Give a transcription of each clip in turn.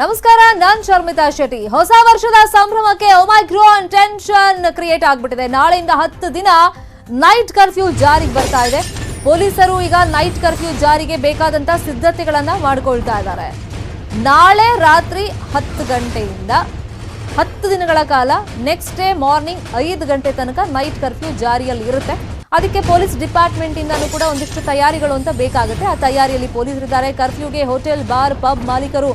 ನಮಸ್ಕಾರ, ನಾನ್ ಶರ್ಮಿತಾ ಶೆಟ್ಟಿ. ಹೊಸ ವರ್ಷದ ಸಂಭ್ರಮಕ್ಕೆ ಒಮೈಕ್ರೋನ್ ಟೆನ್ಷನ್ ಕ್ರಿಯೇಟ್ ಆಗ್ಬಿಟ್ಟಿದೆ. ನಾಳೆಯಿಂದ ಹತ್ತು ದಿನ ನೈಟ್ ಕರ್ಫ್ಯೂ ಜಾರಿಗೆ ಬರ್ತಾ ಇದೆ. ಪೊಲೀಸರು ಈಗ ನೈಟ್ ಕರ್ಫ್ಯೂ ಜಾರಿಗೆ ಬೇಕಾದಂತ ಸಿದ್ಧತೆಗಳನ್ನ ಮಾಡಿಕೊಳ್ತಾ ಇದ್ದಾರೆ. ನಾಳೆ ರಾತ್ರಿ ಹತ್ತು ಗಂಟೆಯಿಂದ ಹತ್ತು ದಿನಗಳ ಕಾಲ ನೆಕ್ಸ್ಟ್ ಡೇ ಮಾರ್ನಿಂಗ್ ಐದು ಗಂಟೆ ತನಕ ನೈಟ್ ಕರ್ಫ್ಯೂ ಜಾರಿಯಲ್ಲಿ ಇರುತ್ತೆ. ಅದಕ್ಕೆ ಪೊಲೀಸ್ ಡಿಪಾರ್ಟ್ಮೆಂಟ್ ಇಂದನೂ ಕೂಡ ಒಂದಿಷ್ಟು ತಯಾರಿಗಳು ಅಂತ ಬೇಕಾಗುತ್ತೆ. ಆ ತಯಾರಿಯಲ್ಲಿ ಪೊಲೀಸರಿದ್ದಾರೆ. ಕರ್ಫ್ಯೂಗೆ ಹೋಟೆಲ್ ಬಾರ್ ಪಬ್ ಮಾಲೀಕರು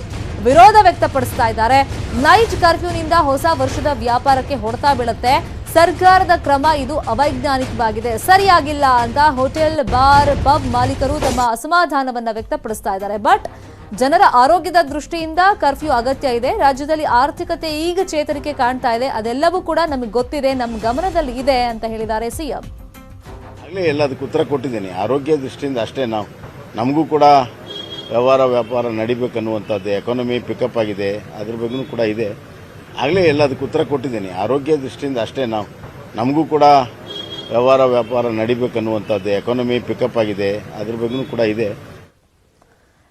ವಿರೋಧ ವ್ಯಕ್ತಪಡಿಸ್ತಾ ಇದ್ದಾರೆ. ನೈಟ್ ಕರ್ಫ್ಯೂನಿಂದ ಹೊಸ ವರ್ಷದ ವ್ಯಾಪಾರಕ್ಕೆ ಹೊಡೆತ ಬೀಳುತ್ತೆ. ಸರ್ಕಾರದ ಕ್ರಮ ಇದು ಅವೈಜ್ಞಾನಿಕವಾಗಿದೆ. ಸರಿಯಾಗಿಲ್ಲ ಅಂತ ಹೋಟೆಲ್, ಬಾರ್, ಪಬ್ ಮಾಲೀಕರು ತಮ್ಮ ಅಸಮಾಧಾನವನ್ನ ವ್ಯಕ್ತಪಡಿಸ್ತಾ ಇದ್ದಾರೆ. ಬಟ್ ಜನರ ಆರೋಗ್ಯದ ದೃಷ್ಟಿಯಿಂದ ಕರ್ಫ್ಯೂ ಅಗತ್ಯ ಇದೆ. ರಾಜ್ಯದಲ್ಲಿ ಆರ್ಥಿಕತೆ ಈಗ ಚೇತರಿಕೆ ಕಾಣ್ತಾ ಇದೆ. ಅದೆಲ್ಲವೂ ಕೂಡ ನಮಗೆ ಗೊತ್ತಿದೆ. ನಮ್ಮ ಗಮನದಲ್ಲಿ ಇದೆ ಅಂತ ಹೇಳಿದ್ದಾರೆ ಸಿಎಂ. ಆಗಲೇ ಎಲ್ಲದಕ್ಕೆ ಉತ್ತರ ಕೊಟ್ಟಿದ್ದೀನಿ. ಆರೋಗ್ಯ ದೃಷ್ಟಿಯಿಂದ ಅಷ್ಟೇ ನಾವು. ನಮಗೂ ಕೂಡ ವ್ಯವಹಾರ, ವ್ಯಾಪಾರ ನಡಿಬೇಕನ್ನುವಂಥದ್ದು ಎಕಾನಮಿ ಪಿಕಪ್ ಆಗಿದೆ, ಅದ್ರ ಬಗ್ಗೆ ಕೂಡ ಇದೆ. ಆಗಲೇ ಎಲ್ಲದಕ್ಕೆ ಉತ್ತರ ಕೊಟ್ಟಿದ್ದೀನಿ. ಆರೋಗ್ಯ ದೃಷ್ಟಿಯಿಂದ ಅಷ್ಟೇ ನಾವು. ನಮಗೂ ಕೂಡ ವ್ಯವಹಾರ, ವ್ಯಾಪಾರ ನಡಿಬೇಕನ್ನುವಂಥದ್ದು ಎಕಾನಮಿ ಪಿಕಪ್ ಆಗಿದೆ, ಅದ್ರ ಬಗ್ಗೆನೂ ಕೂಡ ಇದೆ.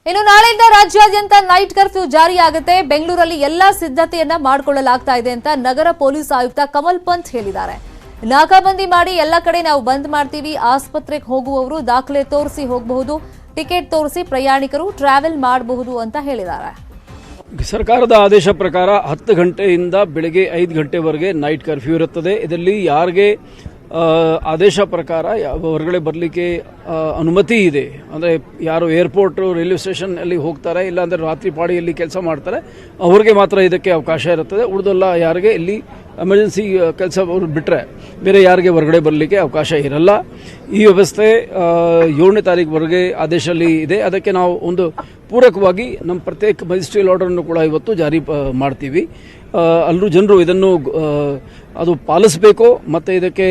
ಇನ್ನು ನಾಳೆಯಿಂದ ರಾಜ್ಯಾದ್ಯಂತ ನೈಟ್ ಕರ್ಫ್ಯೂ ಜಾರಿಯಾಗುತ್ತೆ. ಬೆಂಗಳೂರಲ್ಲಿ ಎಲ್ಲಾ ಸಿದ್ಧತೆಯನ್ನ ಮಾಡಿಕೊಳ್ಳಲಾಗ್ತಾ ಇದೆ ಅಂತ ನಗರ ಪೊಲೀಸ್ ಆಯುಕ್ತ ಕಮಲ್ ಪಂತ್ ಹೇಳಿದ್ದಾರೆ. ನಾಕಾಬಂದಿ ಮಾಡಿ ಎಲ್ಲ ಕಡೆ ನಾವು ಬಂದ್ ಮಾಡ್ತೀವಿ. ಆಸ್ಪತ್ರೆಗೆ ಹೋಗುವವರು ದಾಖಲೆ ತೋರಿಸಿ ಹೋಗಬಹುದು. ಟಿಕೆಟ್ ತೋರಿಸಿ ಪ್ರಯಾಣಿಕರು ಟ್ರಾವೆಲ್ ಮಾಡಬಹುದು ಅಂತ ಹೇಳಿದ್ದಾರೆ. ಸರ್ಕಾರದ ಆದೇಶ ಪ್ರಕಾರ ಹತ್ತು ಗಂಟೆಯಿಂದ ಬೆಳಗ್ಗೆ ಐದು ಗಂಟೆವರೆಗೆ ನೈಟ್ ಕರ್ಫ್ಯೂ ಇರುತ್ತದೆ. ಇದರಲ್ಲಿ ಯಾರಿಗೆ ಆದೇಶ ಪ್ರಕಾರ ಹೊರಗಡೆ ಬರಲಿಕ್ಕೆ ಅನುಮತಿ ಇದೆ? ಅಂದರೆ ಯಾರು ಏರ್ಪೋರ್ಟು ರೈಲ್ವೆ ಸ್ಟೇಷನ್ ಅಲ್ಲಿ ಹೋಗ್ತಾರೆ, ಇಲ್ಲಾಂದರೆ ರಾತ್ರಿ ಪಾಡಿಯಲ್ಲಿ ಕೆಲಸ ಮಾಡ್ತಾರೆ, ಅವ್ರಿಗೆ ಮಾತ್ರ ಇದಕ್ಕೆ ಅವಕಾಶ ಇರುತ್ತದೆ. ಉಳಿದೆಲ್ಲ ಯಾರಿಗೆ, ಇಲ್ಲಿ ಎಮರ್ಜೆನ್ಸಿ ಕೆಲಸ ಅವರು ಬಿಟ್ಟರೆ ಬೇರೆ ಯಾರಿಗೆ ಹೊರಗಡೆ ಬರಲಿಕ್ಕೆ ಅವಕಾಶ ಇರಲ್ಲ. ಈ ವ್ಯವಸ್ಥೆ ಏಳನೇ ತಾರೀಕುವರೆಗೆ ಆದೇಶದಲ್ಲಿ ಇದೆ. ಅದಕ್ಕೆ ನಾವು ಒಂದು ಪೂರಕವಾಗಿ ನಮ್ಮ ಪ್ರತ್ಯೇಕ ಮ್ಯಾಜಿಸ್ಟ್ರೇಲ್ ಆರ್ಡರನ್ನು ಕೂಡ ಇವತ್ತು ಜಾರಿ ಮಾಡ್ತೀವಿ. ಅಲ್ಲೂ ಜನರು ಇದನ್ನು ಅದು ಪಾಲಿಸಬೇಕು ಮತ್ತು ಇದಕ್ಕೆ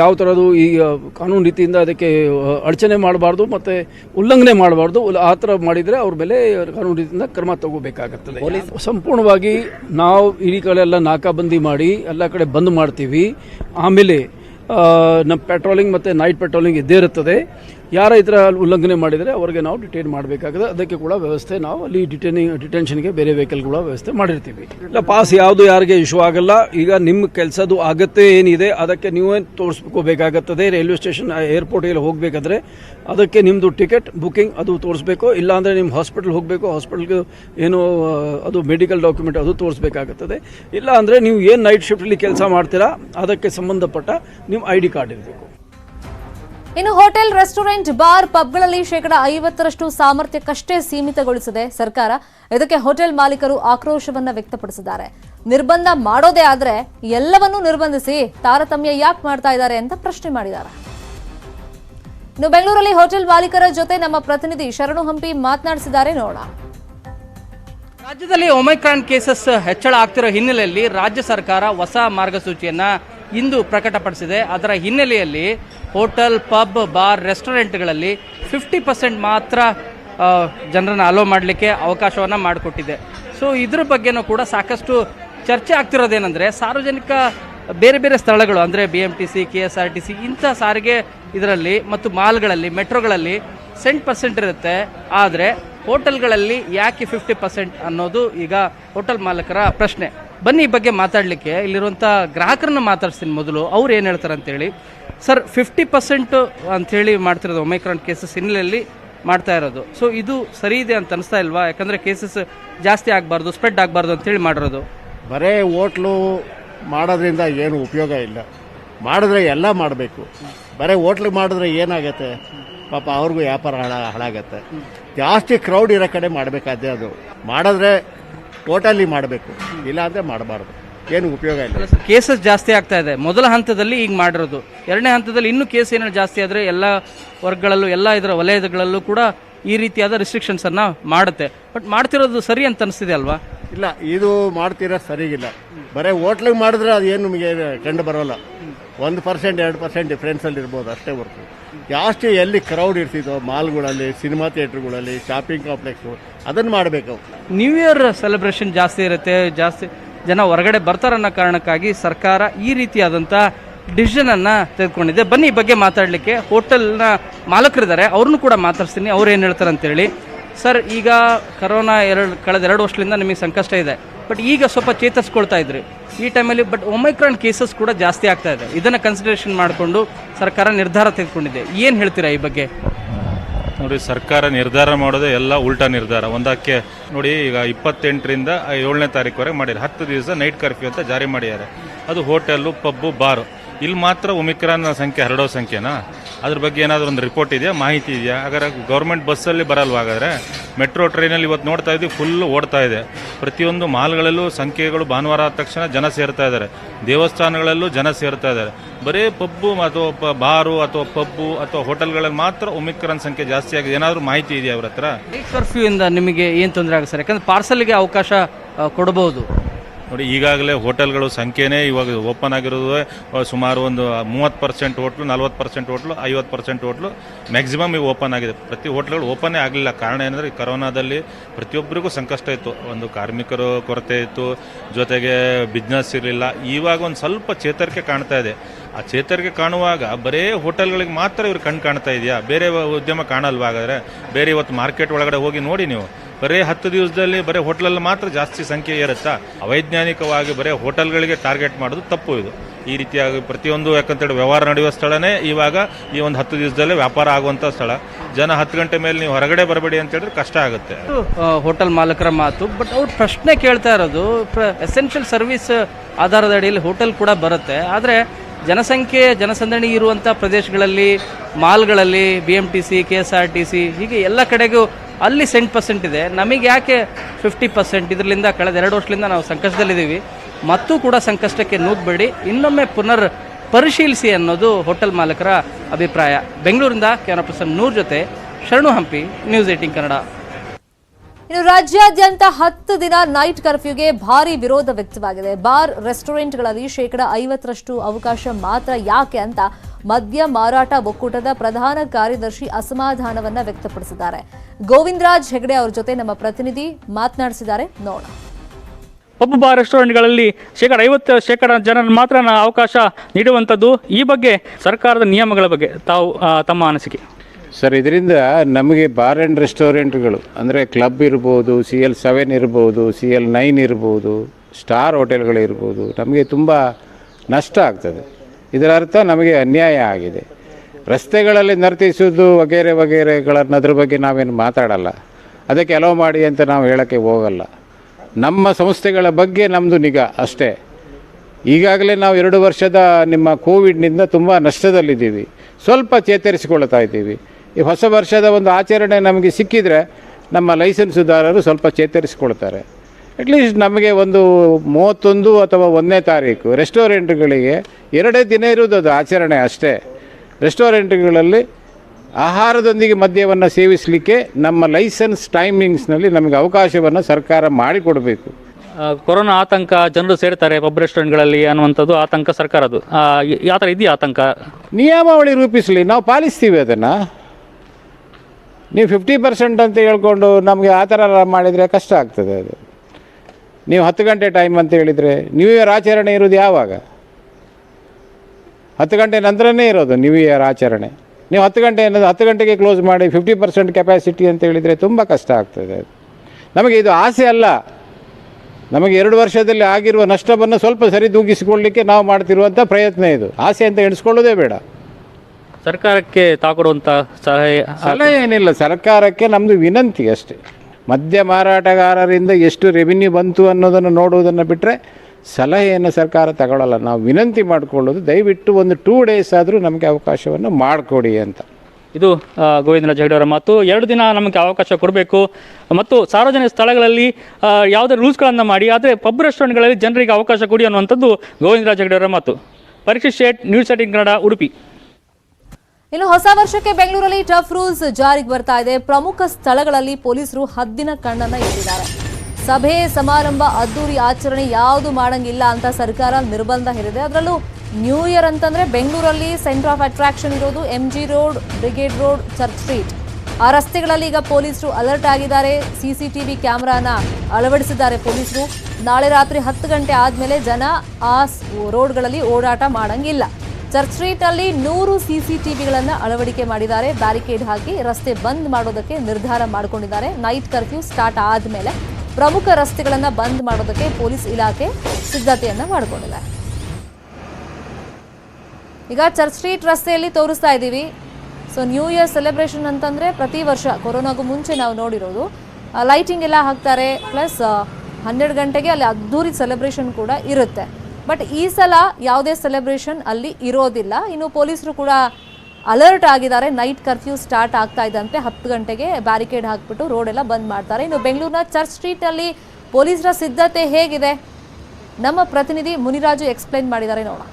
ಯಾವ ಥರದ್ದು ಈ ಕಾನೂನು ರೀತಿಯಿಂದ ಅದಕ್ಕೆ ಅಡಚಣೆ ಮಾಡಬಾರ್ದು ಮತ್ತು ಉಲ್ಲಂಘನೆ ಮಾಡಬಾರ್ದು ಆ ಥರ ಮಾಡಿದರೆ ಅವ್ರ ಮೇಲೆ ಕಾನೂನು ರೀತಿಯಿಂದ ಕ್ರಮ ತಗೋಬೇಕಾಗುತ್ತದೆ. ಸಂಪೂರ್ಣವಾಗಿ ನಾವು ಇಡೀ ಕಡೆ ಎಲ್ಲ ನಾಕಾಬಂದಿ ಮಾಡಿ ಎಲ್ಲ ಕಡೆ ಬಂದ್ ಮಾಡ್ತೀವಿ. ಆಮೇಲೆ ನಮ್ಮ ಪೆಟ್ರೋಲಿಂಗ್ ಮತ್ತು ನೈಟ್ ಪೆಟ್ರೋಲಿಂಗ್ ಇದ್ದೇ ಇರುತ್ತದೆ. ಯಾರ ಈ ಉಲ್ಲಂಘನೆ ಮಾಡಿದರೆ ಅವರಿಗೆ ನಾವು ಡಿಟೈನ್ ಮಾಡಬೇಕಾಗಿದೆ. ಅದಕ್ಕೆ ಕೂಡ ವ್ಯವಸ್ಥೆ ನಾವು ಅಲ್ಲಿ ಡಿಟೈನಿಂಗ್ ಡಿಟೆನ್ಷನ್ಗೆ ಬೇರೆ ವೆಹಿಕಲ್ ಕೂಡ ವ್ಯವಸ್ಥೆ ಮಾಡಿರ್ತೀವಿ. ಇಲ್ಲ ಪಾಸ್ ಯಾವುದು ಯಾರಿಗೆ ಇಶ್ಯೂ ಆಗಲ್ಲ. ಈಗ ನಿಮ್ಮ ಕೆಲಸದ್ದು ಅಗತ್ಯ ಏನಿದೆ, ಅದಕ್ಕೆ ನೀವೇ ತೋರಿಸ್ಕೋಬೇಕಾಗುತ್ತದೆ. ರೈಲ್ವೆ ಸ್ಟೇಷನ್ ಏರ್ಪೋರ್ಟಿಗೆ ಹೋಗಬೇಕಾದ್ರೆ ಅದಕ್ಕೆ ನಿಮ್ಮದು ಟಿಕೆಟ್ ಬುಕಿಂಗ್ ಅದು ತೋರಿಸ್ಬೇಕು. ಇಲ್ಲಾಂದರೆ ನಿಮ್ಮ ಹಾಸ್ಪಿಟಲ್ ಹೋಗಬೇಕು. ಹಾಸ್ಪಿಟಲ್ಗೆ ಏನು ಅದು ಮೆಡಿಕಲ್ ಡಾಕ್ಯುಮೆಂಟ್ ಅದು ತೋರಿಸ್ಬೇಕಾಗುತ್ತದೆ. ಇಲ್ಲ ಅಂದರೆ ನೀವು ಏನು ನೈಟ್ ಶಿಫ್ಟಲ್ಲಿ ಕೆಲಸ ಮಾಡ್ತೀರಾ, ಅದಕ್ಕೆ ಸಂಬಂಧಪಟ್ಟ ನಿಮ್ಮ ಐ ಡಿ ಕಾರ್ಡ್ ಇರಬೇಕು. ಇನ್ನು ಹೋಟೆಲ್, ರೆಸ್ಟೋರೆಂಟ್, ಬಾರ್, ಪಬ್ಗಳಲ್ಲಿ ಶೇಕಡ ಐವತ್ತರಷ್ಟು ಸಾಮರ್ಥ್ಯಕ್ಕಷ್ಟೇ ಸೀಮಿತಗೊಳಿಸಿದೆ ಸರ್ಕಾರ. ಇದಕ್ಕೆ ಹೋಟೆಲ್ ಮಾಲೀಕರು ಆಕ್ರೋಶವನ್ನ ವ್ಯಕ್ತಪಡಿಸಿದ್ದಾರೆ. ನಿರ್ಬಂಧ ಮಾಡೋದೇ ಆದ್ರೆ ಎಲ್ಲವನ್ನೂ ನಿರ್ಬಂಧಿಸಿ ತಾರತಮ್ಯ ಯಾಕೆ ಮಾಡ್ತಾ ಇದ್ದಾರೆ ಅಂತ ಪ್ರಶ್ನೆ ಮಾಡಿದ್ದಾರೆ. ಇನ್ನು ಬೆಂಗಳೂರಲ್ಲಿ ಹೋಟೆಲ್ ಮಾಲೀಕರ ಜೊತೆ ನಮ್ಮ ಪ್ರತಿನಿಧಿ ಶರಣು ಹಂಪಿ ಮಾತನಾಡಿಸಿದ್ದಾರೆ. ನೋಡೋಣ. ರಾಜ್ಯದಲ್ಲಿ ಒಮೈಕ್ರಾನ್ ಕೇಸಸ್ ಹೆಚ್ಚಳ ಆಗ್ತಿರೋ ಹಿನ್ನೆಲೆಯಲ್ಲಿ ರಾಜ್ಯ ಸರ್ಕಾರ ಹೊಸ ಮಾರ್ಗಸೂಚಿಯನ್ನ ಇಂದು ಪ್ರಕಟಪಡಿಸಿದೆ. ಅದರ ಹಿನ್ನೆಲೆಯಲ್ಲಿ ಹೋಟೆಲ್, ಪಬ್, ಬಾರ್, ರೆಸ್ಟೋರೆಂಟ್ಗಳಲ್ಲಿ ಫಿಫ್ಟಿ ಪರ್ಸೆಂಟ್ ಮಾತ್ರ ಜನರನ್ನು ಅಲೋ ಮಾಡಲಿಕ್ಕೆ ಅವಕಾಶವನ್ನು ಮಾಡಿಕೊಟ್ಟಿದೆ. ಸೊ ಇದ್ರ ಬಗ್ಗೆನೂ ಕೂಡ ಸಾಕಷ್ಟು ಚರ್ಚೆ ಆಗ್ತಿರೋದೇನೆಂದರೆ, ಸಾರ್ವಜನಿಕ ಬೇರೆ ಬೇರೆ ಸ್ಥಳಗಳು, ಅಂದರೆ B M T C K S R T C ಇಂಥ ಸಾರಿಗೆ ಇದರಲ್ಲಿ ಮತ್ತು ಮಾಲ್ಗಳಲ್ಲಿ, ಮೆಟ್ರೋಗಳಲ್ಲಿ ಸೆಂಟ್ ಪರ್ಸೆಂಟ್ ಇರುತ್ತೆ. ಆದರೆ ಹೋಟೆಲ್ಗಳಲ್ಲಿ ಯಾಕೆ ಫಿಫ್ಟಿ ಪರ್ಸೆಂಟ್ ಅನ್ನೋದು ಈಗ ಹೋಟೆಲ್ ಮಾಲಕರ ಪ್ರಶ್ನೆ. ಬನ್ನಿ ಈ ಬಗ್ಗೆ ಮಾತಾಡಲಿಕ್ಕೆ. ಇಲ್ಲಿರುವಂಥ ಗ್ರಾಹಕರನ್ನ ಮಾತಾಡ್ತೀನಿ ಮೊದಲು. ಅವ್ರು ಏನು ಹೇಳ್ತಾರೆ ಅಂತೇಳಿ. ಸರ್ ಫಿಫ್ಟಿ ಪರ್ಸೆಂಟ್ ಅಂಥೇಳಿ ಮಾಡ್ತಿರೋದು ಒಮೈಕ್ರಾನ್ ಕೇಸಸ್ ಹಿನ್ನೆಲೆಯಲ್ಲಿ ಮಾಡ್ತಾ ಇರೋದು. ಸೊ ಇದು ಸರಿ ಇದೆ ಅಂತ ಅನಿಸ್ತಾ ಇಲ್ವಾ? ಯಾಕಂದರೆ ಕೇಸಸ್ ಜಾಸ್ತಿ ಆಗಬಾರ್ದು ಸ್ಪ್ರೆಡ್ ಆಗಬಾರ್ದು ಅಂತೇಳಿ ಮಾಡಿರೋದು. ಬರೇ ಹೋಟ್ಲು ಮಾಡೋದ್ರಿಂದ ಏನು ಉಪಯೋಗ ಇಲ್ಲ. ಮಾಡಿದ್ರೆ ಎಲ್ಲ ಮಾಡಬೇಕು. ಬರೀ ಹೋಟ್ಲಿಗೆ ಮಾಡಿದ್ರೆ ಏನಾಗುತ್ತೆ? ಪಾಪ ಅವ್ರಿಗೂ ವ್ಯಾಪಾರ ಹಾಳ ಹಾಳಾಗತ್ತೆ. ಜಾಸ್ತಿ ಕ್ರೌಡ್ ಇರೋ ಕಡೆ ಮಾಡಬೇಕಾದ್ದೆ ಅದು. ಮಾಡಿದ್ರೆ ಹೋಟೆಲ್ಲಿ ಮಾಡಬೇಕು. ಇಲ್ಲಾಂದರೆ ಮಾಡಬಾರ್ದು. ಏನು ಉಪಯೋಗ ಇಲ್ಲ. ಕೇಸಸ್ ಜಾಸ್ತಿ ಆಗ್ತಾ ಇದೆ. ಮೊದಲ ಹಂತದಲ್ಲಿ ಈಗ ಮಾಡಿರೋದು. ಎರಡನೇ ಹಂತದಲ್ಲಿ ಇನ್ನೂ ಕೇಸ್ ಏನಾದ್ರು ಜಾಸ್ತಿ ಆದರೆ ಎಲ್ಲ ವರ್ಗಗಳಲ್ಲೂ ಎಲ್ಲ ಇದರ ವಲಯಗಳಲ್ಲೂ ಕೂಡ ಈ ರೀತಿಯಾದ ರಿಸ್ಟ್ರಿಕ್ಷನ್ಸನ್ನು ಅನ್ನ ಮಾಡುತ್ತೆ. ಬಟ್ ಮಾಡ್ತಿರೋದು ಸರಿ ಅಂತ ಅನಿಸ್ತಿದೆ ಅಲ್ವಾ? ಇಲ್ಲ ಇದು ಮಾಡ್ತೀರಾ ಸರಿಗಿಲ್ಲ. ಬರೀ ಹೋಟ್ಲಿಗೆ ಮಾಡಿದ್ರೆ ಅದು ಏನು ನಿಮಗೆ ಕಂಡು ಬರೋಲ್ಲ. ಒಂದು ಪರ್ಸೆಂಟ್ ಎರಡು ಪರ್ಸೆಂಟ್ ಡಿಫ್ರೆನ್ಸಲ್ಲಿ ಇರ್ಬೋದು ಅಷ್ಟೇ ಹೊರತು. ಜಾಸ್ತಿ ಎಲ್ಲಿ ಕ್ರೌಡ್ ಇರ್ತಿದ್ದೋ ಮಾಲ್ಗಳಲ್ಲಿ ಸಿನಿಮಾ ಥಿಯೇಟ್ರ್ಗಳಲ್ಲಿ ಶಾಪಿಂಗ್ ಕಾಂಪ್ಲೆಕ್ಸ್ ಅದನ್ನು ಮಾಡಬೇಕು ನ್ಯೂ ಇಯರ್ ಸೆಲೆಬ್ರೇಷನ್ ಜಾಸ್ತಿ ಇರುತ್ತೆ, ಜಾಸ್ತಿ ಜನ ಹೊರಗಡೆ ಬರ್ತಾರನ್ನೋ ಕಾರಣಕ್ಕಾಗಿ ಸರ್ಕಾರ ಈ ರೀತಿಯಾದಂಥ ಡಿಸಿಷನನ್ನು ತೆಗೆದುಕೊಂಡಿದೆ. ಬನ್ನಿ, ಈ ಬಗ್ಗೆ ಮಾತಾಡಲಿಕ್ಕೆ. ಹೋಟೆಲ್ನ ಮಾಲಕರಿದ್ದಾರೆ, ಅವ್ರನ್ನೂ ಕೂಡ ಮಾತಾಡ್ತೀನಿ ಅವ್ರು ಏನು ಹೇಳ್ತಾರೆ ಅಂತೇಳಿ ಸರ್, ಈಗ ಕರೋನಾ ಎರಡು, ಕಳೆದ ಎರಡು ವರ್ಷದಿಂದ ನಿಮಗೆ ಸಂಕಷ್ಟ ಇದೆ. ಬಟ್ ಈಗ ಸ್ವಲ್ಪ ಚೇತರಿಸ್ಕೊಳ್ತಾ ಇದ್ರಿ. ಈ ಟೈಮಲ್ಲಿ ಬಟ್ ಒಮೈಕ್ರಾನ್ ಕೇಸಸ್ ಕೂಡ ಜಾಸ್ತಿ ಆಗ್ತಾ ಇದೆ. ಇದನ್ನು ಕನ್ಸಿಡರೇಷನ್ ಮಾಡಿಕೊಂಡು ಸರ್ಕಾರ ನಿರ್ಧಾರ ತೆಗೆದುಕೊಂಡಿದೆ. ಏನು ಹೇಳ್ತೀರಾ ಈ ಬಗ್ಗೆ? ನೋಡಿ, ಸರ್ಕಾರ ನಿರ್ಧಾರ ಮಾಡೋದು ಎಲ್ಲ ಉಲ್ಟಾ ನಿರ್ಧಾರ. ಒಂದಕ್ಕೆ ನೋಡಿ, ಈಗ ಇಪ್ಪತ್ತೆಂಟರಿಂದ ಏಳನೇ ತಾರೀಕುವರೆಗೆ ಮಾಡಿದ್ದಾರೆ. ಹತ್ತು ದಿವಸ ನೈಟ್ ಕರ್ಫ್ಯೂ ಅಂತ ಜಾರಿ ಮಾಡಿದ್ದಾರೆ. ಅದು ಹೋಟೆಲ್ಲು, ಪಬ್ಬು, ಬಾರು. ಇಲ್ಲಿ ಮಾತ್ರ ಒಮಿಕ್ರಾನ್ ಸಂಖ್ಯೆ ಹರಡೋ ಸಂಖ್ಯೆನಾ? ಅದ್ರ ಬಗ್ಗೆ ಏನಾದರೂ ಒಂದು ರಿಪೋರ್ಟ್ ಇದೆಯಾ? ಮಾಹಿತಿ ಇದೆಯಾ? ಹಾಗಾದ್ರೆ ಗೌರ್ಮೆಂಟ್ ಬಸ್ಸಲ್ಲಿ ಬರಲ್ವಾಗಾದರೆ ಮೆಟ್ರೋ ಟ್ರೈನಲ್ಲಿ ಇವತ್ತು ನೋಡ್ತಾ ಇದ್ದೀವಿ ಫುಲ್ ಓಡ್ತಾ ಇದೆ. ಪ್ರತಿಯೊಂದು ಮಾಲ್ಗಳಲ್ಲೂ ಸಂಖ್ಯೆಗಳು ಭಾನುವಾರ ಆದ ತಕ್ಷಣ ಜನ ಸೇರ್ತಾ ಇದ್ದಾರೆ. ದೇವಸ್ಥಾನಗಳಲ್ಲೂ ಜನ ಸೇರ್ತಾ ಇದ್ದಾರೆ. ಬರೀ ಪಬ್ಬು ಅಥವಾ ಬಾರು ಅಥವಾ ಪಬ್ಬು ಅಥವಾ ಹೋಟೆಲ್ಗಳಲ್ಲಿ ಮಾತ್ರ ಒಮಿಕ್ರಾನ್ ಸಂಖ್ಯೆ ಜಾಸ್ತಿ ಆಗಿದೆ. ಏನಾದರೂ ಮಾಹಿತಿ ಇದೆಯಾ ಅವ್ರ ಹತ್ರ? ಕರ್ಫ್ಯೂ ಇಂದ ನಿಮಗೆ ಏನು ತೊಂದರೆ ಆಗುತ್ತೆ ಸರ್? ಯಾಕಂದ್ರೆ ಪಾರ್ಸಲ್ಗೆ ಅವಕಾಶ ಕೊಡಬಹುದು ನೋಡಿ, ಈಗಾಗಲೇ ಹೋಟೆಲ್ಗಳು ಸಂಖ್ಯೆನೇ ಇವಾಗ ಓಪನ್ ಆಗಿರೋದು ಸುಮಾರು ಒಂದು ಮೂವತ್ತು ಪರ್ಸೆಂಟ್ ಹೋಟ್ಲು, ನಲ್ವತ್ತು ಪರ್ಸೆಂಟ್ ಹೋಟ್ಲು, ಐವತ್ತು ಪರ್ಸೆಂಟ್ ಹೋಟ್ಲು ಮ್ಯಾಕ್ಸಿಮಮ್ ಈಗ ಓಪನ್ ಆಗಿದೆ. ಪ್ರತಿ ಹೋಟ್ಲ್ಗಳು ಓಪನ್ನೇ ಆಗಲಿಲ್ಲ. ಕಾರಣ ಏನಂದರೆ, ಈ ಕರೋನಾದಲ್ಲಿ ಪ್ರತಿಯೊಬ್ಬರಿಗೂ ಸಂಕಷ್ಟ ಇತ್ತು. ಒಂದು ಕಾರ್ಮಿಕರು ಕೊರತೆ ಇತ್ತು, ಜೊತೆಗೆ ಬಿಸ್ನೆಸ್ ಇರಲಿಲ್ಲ. ಇವಾಗ ಒಂದು ಸ್ವಲ್ಪ ಚೇತರಿಕೆ ಕಾಣ್ತಾ ಇದೆ. ಆ ಚೇತರಿಕೆ ಕಾಣುವಾಗ ಬರೇ ಹೋಟೆಲ್ಗಳಿಗೆ ಮಾತ್ರ ಇವ್ರು ಕಣ್ಣು ಕಾಣ್ತಾ ಇದೆಯಾ? ಬೇರೆ ಉದ್ಯಮ ಕಾಣಲ್ವಾ? ಹಾಗಾದರೆ ಬೇರೆ ಇವತ್ತು ಮಾರ್ಕೆಟ್ ಒಳಗಡೆ ಹೋಗಿ ನೋಡಿ ನೀವು. ಬರೀ ಹತ್ತು ದಿವಸದಲ್ಲಿ ಬರೀ ಹೋಟ್ಲಲ್ಲಿ ಮಾತ್ರ ಜಾಸ್ತಿ ಸಂಖ್ಯೆ ಏರುತ್ತಾ ಅವೈಜ್ಞಾನಿಕವಾಗಿ ಬರೀ ಹೋಟೆಲ್ಗಳಿಗೆ ಟಾರ್ಗೆಟ್ ಮಾಡೋದು ತಪ್ಪು ಇದು. ಈ ರೀತಿಯಾಗಿ ಪ್ರತಿಯೊಂದು ಯಾಕಂತೇಳಿ ವ್ಯವಹಾರ ನಡೆಯುವ ಸ್ಥಳನೇ ಇವಾಗ ಈ ಒಂದು ಹತ್ತು ದಿವಸದಲ್ಲೇ ವ್ಯಾಪಾರ ಆಗುವಂಥ ಸ್ಥಳ. ಜನ ಹತ್ತು ಗಂಟೆ ಮೇಲೆ ನೀವು ಹೊರಗಡೆ ಬರಬೇಡಿ ಅಂತ ಹೇಳಿದ್ರೆ ಕಷ್ಟ ಆಗುತ್ತೆ. ಹೋಟೆಲ್ ಮಾಲಕರ ಮಾತು, ಬಟ್ ಅವ್ರು ಪ್ರಶ್ನೆ ಕೇಳ್ತಾ ಇರೋದು ಎಸೆನ್ಷಿಯಲ್ ಸರ್ವಿಸ್ ಆಧಾರದ ಅಡಿಯಲ್ಲಿ ಹೋಟೆಲ್ ಕೂಡ ಬರುತ್ತೆ. ಆದರೆ ಜನಸಂಖ್ಯೆ, ಜನಸಂದಣಿ ಇರುವಂಥ ಪ್ರದೇಶಗಳಲ್ಲಿ, ಮಾಲ್ಗಳಲ್ಲಿ B M T C K S R T C ಹೀಗೆ ಎಲ್ಲ ಕಡೆಗೂ ಅಲ್ಲಿ ಸೆಂಟ್ ಪರ್ಸೆಂಟ್ ಇದೆ. ನಮಗೆ ಯಾಕೆ ಫಿಫ್ಟಿ ಪರ್ಸೆಂಟ್ ಇದರಿಂದ ಕಳೆದ ಎರಡು ವರ್ಷದಿಂದ ನಾವು ಸಂಕಷ್ಟದಲ್ಲಿದ್ದೀವಿ. ಮತ್ತೂ ಕೂಡ ಸಂಕಷ್ಟಕ್ಕೆ ನೂಗಬೇಡಿ. ಇನ್ನೊಮ್ಮೆ ಪುನರ್ ಪರಿಶೀಲಿಸಿ ಅನ್ನೋದು ಹೋಟೆಲ್ ಮಾಲಕರ ಅಭಿಪ್ರಾಯ. ಬೆಂಗಳೂರಿಂದ ಕ್ಯಾಮರಾ ಪರ್ಸನ್ ನೂರ್ ಜೊತೆ, ಶರಣು ಹಂಪಿ ನ್ಯೂಸ್ ಏಟಿಂಗ್ ಕನ್ನಡ. ಇನ್ನು ರಾಜ್ಯಾದ್ಯಂತ ಹತ್ತು ದಿನ ನೈಟ್ ಕರ್ಫ್ಯೂಗೆ ಭಾರಿ ವಿರೋಧ ವ್ಯಕ್ತವಾಗಿದೆ. ಬಾರ್ ರೆಸ್ಟೋರೆಂಟ್ಗಳಲ್ಲಿ ಶೇಕಡ ಐವತ್ತರಷ್ಟು ಅವಕಾಶ ಮಾತ್ರ ಯಾಕೆ ಅಂತ ಮದ್ಯ ಮಾರಾಟ ಒಕ್ಕೂಟದ ಪ್ರಧಾನ ಕಾರ್ಯದರ್ಶಿ ಅಸಮಾಧಾನವನ್ನ ವ್ಯಕ್ತಪಡಿಸಿದ್ದಾರೆ. ಗೋವಿಂದರಾಜ್ ಹೆಗಡೆ ಅವರ ಜೊತೆ ನಮ್ಮ ಪ್ರತಿನಿಧಿ ಮಾತನಾಡಿಸಿದ್ದಾರೆ. ನೋಡ ಪಬ್ ಬಾರ್ ರೆಸ್ಟೋರೆಂಟ್ಗಳಲ್ಲಿ ಶೇಕಡ ಐವತ್ತು ಶೇಕಡ ಜನರು ಮಾತ್ರ ಅವಕಾಶ ನೀಡುವಂಥದ್ದು ಈ ಬಗ್ಗೆ ಸರ್ಕಾರದ ನಿಯಮಗಳ ಬಗ್ಗೆ ತಾವು ತಮ್ಮ ಅನಿಸಿಕೆ. ಸರ್, ಇದರಿಂದ ನಮಗೆ ಬಾರ್ ಆ್ಯಂಡ್ ರೆಸ್ಟೋರೆಂಟ್ಗಳು, ಅಂದರೆ ಕ್ಲಬ್ ಇರ್ಬೋದು, ಸಿ ಎಲ್ ಸೆವೆನ್ ಇರ್ಬೋದು, ಸಿ ಎಲ್ ನೈನ್ ಇರ್ಬೋದು, ಸ್ಟಾರ್ ಹೋಟೆಲ್ಗಳಿರ್ಬೋದು ನಮಗೆ ತುಂಬ ನಷ್ಟ ಆಗ್ತದೆ. ಇದರ ಅರ್ಥ ನಮಗೆ ಅನ್ಯಾಯ ಆಗಿದೆ. ರಸ್ತೆಗಳಲ್ಲಿ ನರ್ತಿಸೋದು ವಗೇರೆ ವಗೇರೆಗಳನ್ನು ಅದ್ರ ಬಗ್ಗೆ ನಾವೇನು ಮಾತಾಡಲ್ಲ. ಅದಕ್ಕೆ ಅಲೋ ಮಾಡಿ ಅಂತ ನಾವು ಹೇಳೋಕ್ಕೆ ಹೋಗಲ್ಲ. ನಮ್ಮ ಸಂಸ್ಥೆಗಳ ಬಗ್ಗೆ ನಮ್ಮದು ನಿಗಾ ಅಷ್ಟೇ. ಈಗಾಗಲೇ ನಾವು ಎರಡು ವರ್ಷದ ನಿಮ್ಮ ಕೋವಿಡ್ನಿಂದ ತುಂಬ ನಷ್ಟದಲ್ಲಿದ್ದೀವಿ. ಸ್ವಲ್ಪ ಚೇತರಿಸಿಕೊಳ್ತಾ ಇದ್ದೀವಿ. ಈ ಹೊಸ ವರ್ಷದ ಒಂದು ಆಚರಣೆ ನಮಗೆ ಸಿಕ್ಕಿದರೆ ನಮ್ಮ ಲೈಸೆನ್ಸುದಾರರು ಸ್ವಲ್ಪ ಚೇತರಿಸಿಕೊಳ್ತಾರೆ. ಅಟ್ಲೀಸ್ಟ್ ನಮಗೆ ಒಂದು ಮೂವತ್ತೊಂದು ಅಥವಾ ಒಂದನೇ ತಾರೀಕು ರೆಸ್ಟೋರೆಂಟ್ಗಳಿಗೆ ಎರಡೇ ದಿನ ಇರುವುದು ಅದು ಆಚರಣೆ ಅಷ್ಟೇ. ರೆಸ್ಟೋರೆಂಟ್ಗಳಲ್ಲಿ ಆಹಾರದೊಂದಿಗೆ ಮದ್ಯವನ್ನು ಸೇವಿಸಲಿಕ್ಕೆ ನಮ್ಮ ಲೈಸೆನ್ಸ್ ಟೈಮಿಂಗ್ಸ್ನಲ್ಲಿ ನಮಗೆ ಅವಕಾಶವನ್ನು ಸರ್ಕಾರ ಮಾಡಿಕೊಡಬೇಕು. ಕೊರೋನಾ ಆತಂಕ ಜನರು ಸೇರ್ತಾರೆ ಪಬ್ ರೆಸ್ಟೋರೆಂಟ್ಗಳಲ್ಲಿ ಅನ್ನುವಂಥದ್ದು ಆತಂಕ ಸರ್ಕಾರದ್ದು. ಆ, ಯಾವ ಥರ ಇದೆಯಾ ಆತಂಕ? ನಿಯಮಾವಳಿ ರೂಪಿಸಲಿ ನಾವು ಪಾಲಿಸ್ತೀವಿ ಅದನ್ನು. ನೀವು ಫಿಫ್ಟಿ ಪರ್ಸೆಂಟ್ ಅಂತ ಹೇಳ್ಕೊಂಡು ನಮಗೆ ಆ ಥರ ಮಾಡಿದರೆ ಕಷ್ಟ ಆಗ್ತದೆ ಅದು. ನೀವು ಹತ್ತು ಗಂಟೆ ಟೈಮ್ ಅಂತ ಹೇಳಿದರೆ ನ್ಯೂ ಇಯರ್ ಆಚರಣೆ ಇರೋದು ಯಾವಾಗ? ಹತ್ತು ಗಂಟೆ ನಂತರನೇ ಇರೋದು ನ್ಯೂ ಇಯರ್ ಆಚರಣೆ. ನೀವು ಹತ್ತು ಗಂಟೆ ಅನ್ನೋದು ಹತ್ತು ಗಂಟೆಗೆ ಕ್ಲೋಸ್ ಮಾಡಿ ಫಿಫ್ಟಿ ಪರ್ಸೆಂಟ್ ಕೆಪಾಸಿಟಿ ಅಂತ ಹೇಳಿದರೆ ತುಂಬ ಕಷ್ಟ ಆಗ್ತದೆ ಅದು. ನಮಗೆ ಇದು ಆಸೆ ಅಲ್ಲ. ನಮಗೆ ಎರಡು ವರ್ಷದಲ್ಲಿ ಆಗಿರುವ ನಷ್ಟವನ್ನು ಸ್ವಲ್ಪ ಸರಿದೂಗಿಸಿಕೊಳ್ಳಲಿಕ್ಕೆ ನಾವು ಮಾಡ್ತಿರುವಂಥ ಪ್ರಯತ್ನ ಇದು. ಆಸೆ ಅಂತ ಎಣಿಸ್ಕೊಳ್ಳೋದೇ ಬೇಡ. ಸರ್ಕಾರಕ್ಕೆ ತಾಕೊಡುವಂಥ ಕೊಡುವಂಥ ಸಲಹೆ ಸಲಹೆ ಏನಿಲ್ಲ ಸರ್ಕಾರಕ್ಕೆ ನಮ್ಮದು ವಿನಂತಿ ಅಷ್ಟೇ. ಮದ್ಯ ಮಾರಾಟಗಾರರಿಂದ ಎಷ್ಟು ರೆವಿನ್ಯೂ ಬಂತು ಅನ್ನೋದನ್ನು ನೋಡುವುದನ್ನು ಬಿಟ್ಟರೆ ಸಲಹೆಯನ್ನು ಸರ್ಕಾರ ತಗೊಳ್ಳಲ್ಲ ನಾವು ವಿನಂತಿ ಮಾಡಿಕೊಳ್ಳೋದು ದಯವಿಟ್ಟು ಒಂದು ಟೂ ಡೇಸ್ ಆದರೂ ನಮಗೆ ಅವಕಾಶವನ್ನು ಮಾಡಿಕೊಡಿ ಅಂತ. ಇದು ಗೋವಿಂದರಾಜ ಹೆಗಡೆ ಅವರ ಮಾತು. ಎರಡು ದಿನ ನಮಗೆ ಅವಕಾಶ ಕೊಡಬೇಕು. ಮತ್ತು ಸಾರ್ವಜನಿಕ ಸ್ಥಳಗಳಲ್ಲಿ ಯಾವುದೇ ರೂಲ್ಸ್ಗಳನ್ನು ಮಾಡಿ ಆದರೆ ಪಬ್ ರೆಸ್ಟೋರೆಂಟ್ಗಳಲ್ಲಿ ಜನರಿಗೆ ಅವಕಾಶ ಕೊಡಿ ಅನ್ನುವಂಥದ್ದು ಗೋವಿಂದರಾಜ ಹೆಗಡೆ ಅವರ ಮಾತು. ಪರೀಕ್ಷೆ ಶೇಟ್ ನ್ಯೂಸ್ ಏಟಿನ್ ಕನ್ನಡ ಉಡುಪಿ. ಇನ್ನು ಹೊಸ ವರ್ಷಕ್ಕೆ ಬೆಂಗಳೂರಲ್ಲಿ ಟಫ್ ರೂಲ್ಸ್ ಜಾರಿಗೆ ಬರ್ತಾ ಇದೆ. ಪ್ರಮುಖ ಸ್ಥಳಗಳಲ್ಲಿ ಪೊಲೀಸರು ಹದ್ದಿನ ಕಣ್ಣನ್ನ ಇಟ್ಟಿದ್ದಾರೆ ಸಭೆ, ಸಮಾರಂಭ ಅದ್ದೂರಿ ಆಚರಣೆ ಯಾವುದು ಮಾಡಂಗಿಲ್ಲ ಅಂತ ಸರ್ಕಾರ ನಿರ್ಬಂಧ ಹೇರಿದೆ. ಅದರಲ್ಲೂ ನ್ಯೂ ಇಯರ್ ಅಂತಂದ್ರೆ ಬೆಂಗಳೂರಲ್ಲಿ ಸೆಂಟರ್ ಆಫ್ ಅಟ್ರಾಕ್ಷನ್ ಇರೋದು M G road Brigade road Church Street ಆ ರಸ್ತೆಗಳಲ್ಲಿ ಈಗ ಪೊಲೀಸರು ಅಲರ್ಟ್ ಆಗಿದ್ದಾರೆ. ಸಿಸಿಟಿವಿ ಕ್ಯಾಮೆರಾನ ಅಳವಡಿಸಿದ್ದಾರೆ ಪೊಲೀಸರು. ನಾಳೆ ರಾತ್ರಿ ಹತ್ತು ಗಂಟೆ ಆದಮೇಲೆ ಜನ ಆ ರೋಡ್ಗಳಲ್ಲಿ ಓಡಾಟ ಮಾಡಂಗಿಲ್ಲ. ಚರ್ಚ್ ಸ್ಟ್ರೀಟ್ ಅಲ್ಲಿ ನೂರು ಸಿಸಿಟಿವಿಗಳನ್ನ ಅಳವಡಿಕೆ ಮಾಡಿದ್ದಾರೆ. ಬ್ಯಾರಿಕೇಡ್ ಹಾಕಿ ರಸ್ತೆ ಬಂದ್ ಮಾಡೋದಕ್ಕೆ ನಿರ್ಧಾರ ಮಾಡಿಕೊಂಡಿದ್ದಾರೆ. ನೈಟ್ ಕರ್ಫ್ಯೂ ಸ್ಟಾರ್ಟ್ ಆದ್ಮೇಲೆ ಪ್ರಮುಖ ರಸ್ತೆಗಳನ್ನು ಬಂದ್ ಮಾಡೋದಕ್ಕೆ ಪೊಲೀಸ್ ಇಲಾಖೆ ಸಿದ್ಧತೆಯನ್ನ ಮಾಡಿಕೊಂಡಿದೆ. ಈಗ ಚರ್ಚ್ ಸ್ಟ್ರೀಟ್ ರಸ್ತೆಯಲ್ಲಿ ತೋರಿಸ್ತಾ ಇದ್ದೀವಿ. ಸೊ ನ್ಯೂ ಇಯರ್ ಸೆಲೆಬ್ರೇಷನ್ ಅಂತಂದ್ರೆ ಪ್ರತಿ ವರ್ಷ ಕೊರೋನಾಗೂ ಮುಂಚೆ ನಾವು ನೋಡಿರೋದು. ಲೈಟಿಂಗ್ ಎಲ್ಲ ಹಾಕ್ತಾರೆ. ಪ್ಲಸ್ ಹನ್ನೆರಡು ಗಂಟೆಗೆ ಅಲ್ಲಿ ಅದ್ಧೂರಿ ಸೆಲೆಬ್ರೇಷನ್ ಕೂಡ ಇರುತ್ತೆ. ಬಟ್ ಈ ಸಲ ಯಾವುದೇ ಸೆಲೆಬ್ರೇಷನ್ ಅಲ್ಲಿ ಇರೋದಿಲ್ಲ. ಇನ್ನು ಪೊಲೀಸರು ಕೂಡ ಅಲರ್ಟ್ ಆಗಿದ್ದಾರೆ. ನೈಟ್ ಕರ್ಫ್ಯೂ ಸ್ಟಾರ್ಟ್ ಆಗ್ತಾ ಇದ್ದಂತೆ. ಹತ್ತು ಗಂಟೆಗೆ ಬ್ಯಾರಿಕೇಡ್ ಹಾಕ್ಬಿಟ್ಟು ರೋಡ್ ಎಲ್ಲ ಬಂದ್ ಮಾಡ್ತಾರೆ. ಇನ್ನು ಬೆಂಗಳೂರಿನ ಚರ್ಚ್ ಸ್ಟ್ರೀಟ್ ಅಲ್ಲಿ ಪೊಲೀಸರ ಸಿದ್ಧತೆ ಹೇಗಿದೆ? ನಮ್ಮ ಪ್ರತಿನಿಧಿ ಮುನಿರಾಜು ಎಕ್ಸ್ಪ್ಲೈನ್ ಮಾಡಿದ್ದಾರೆ ನೋಡೋಣ.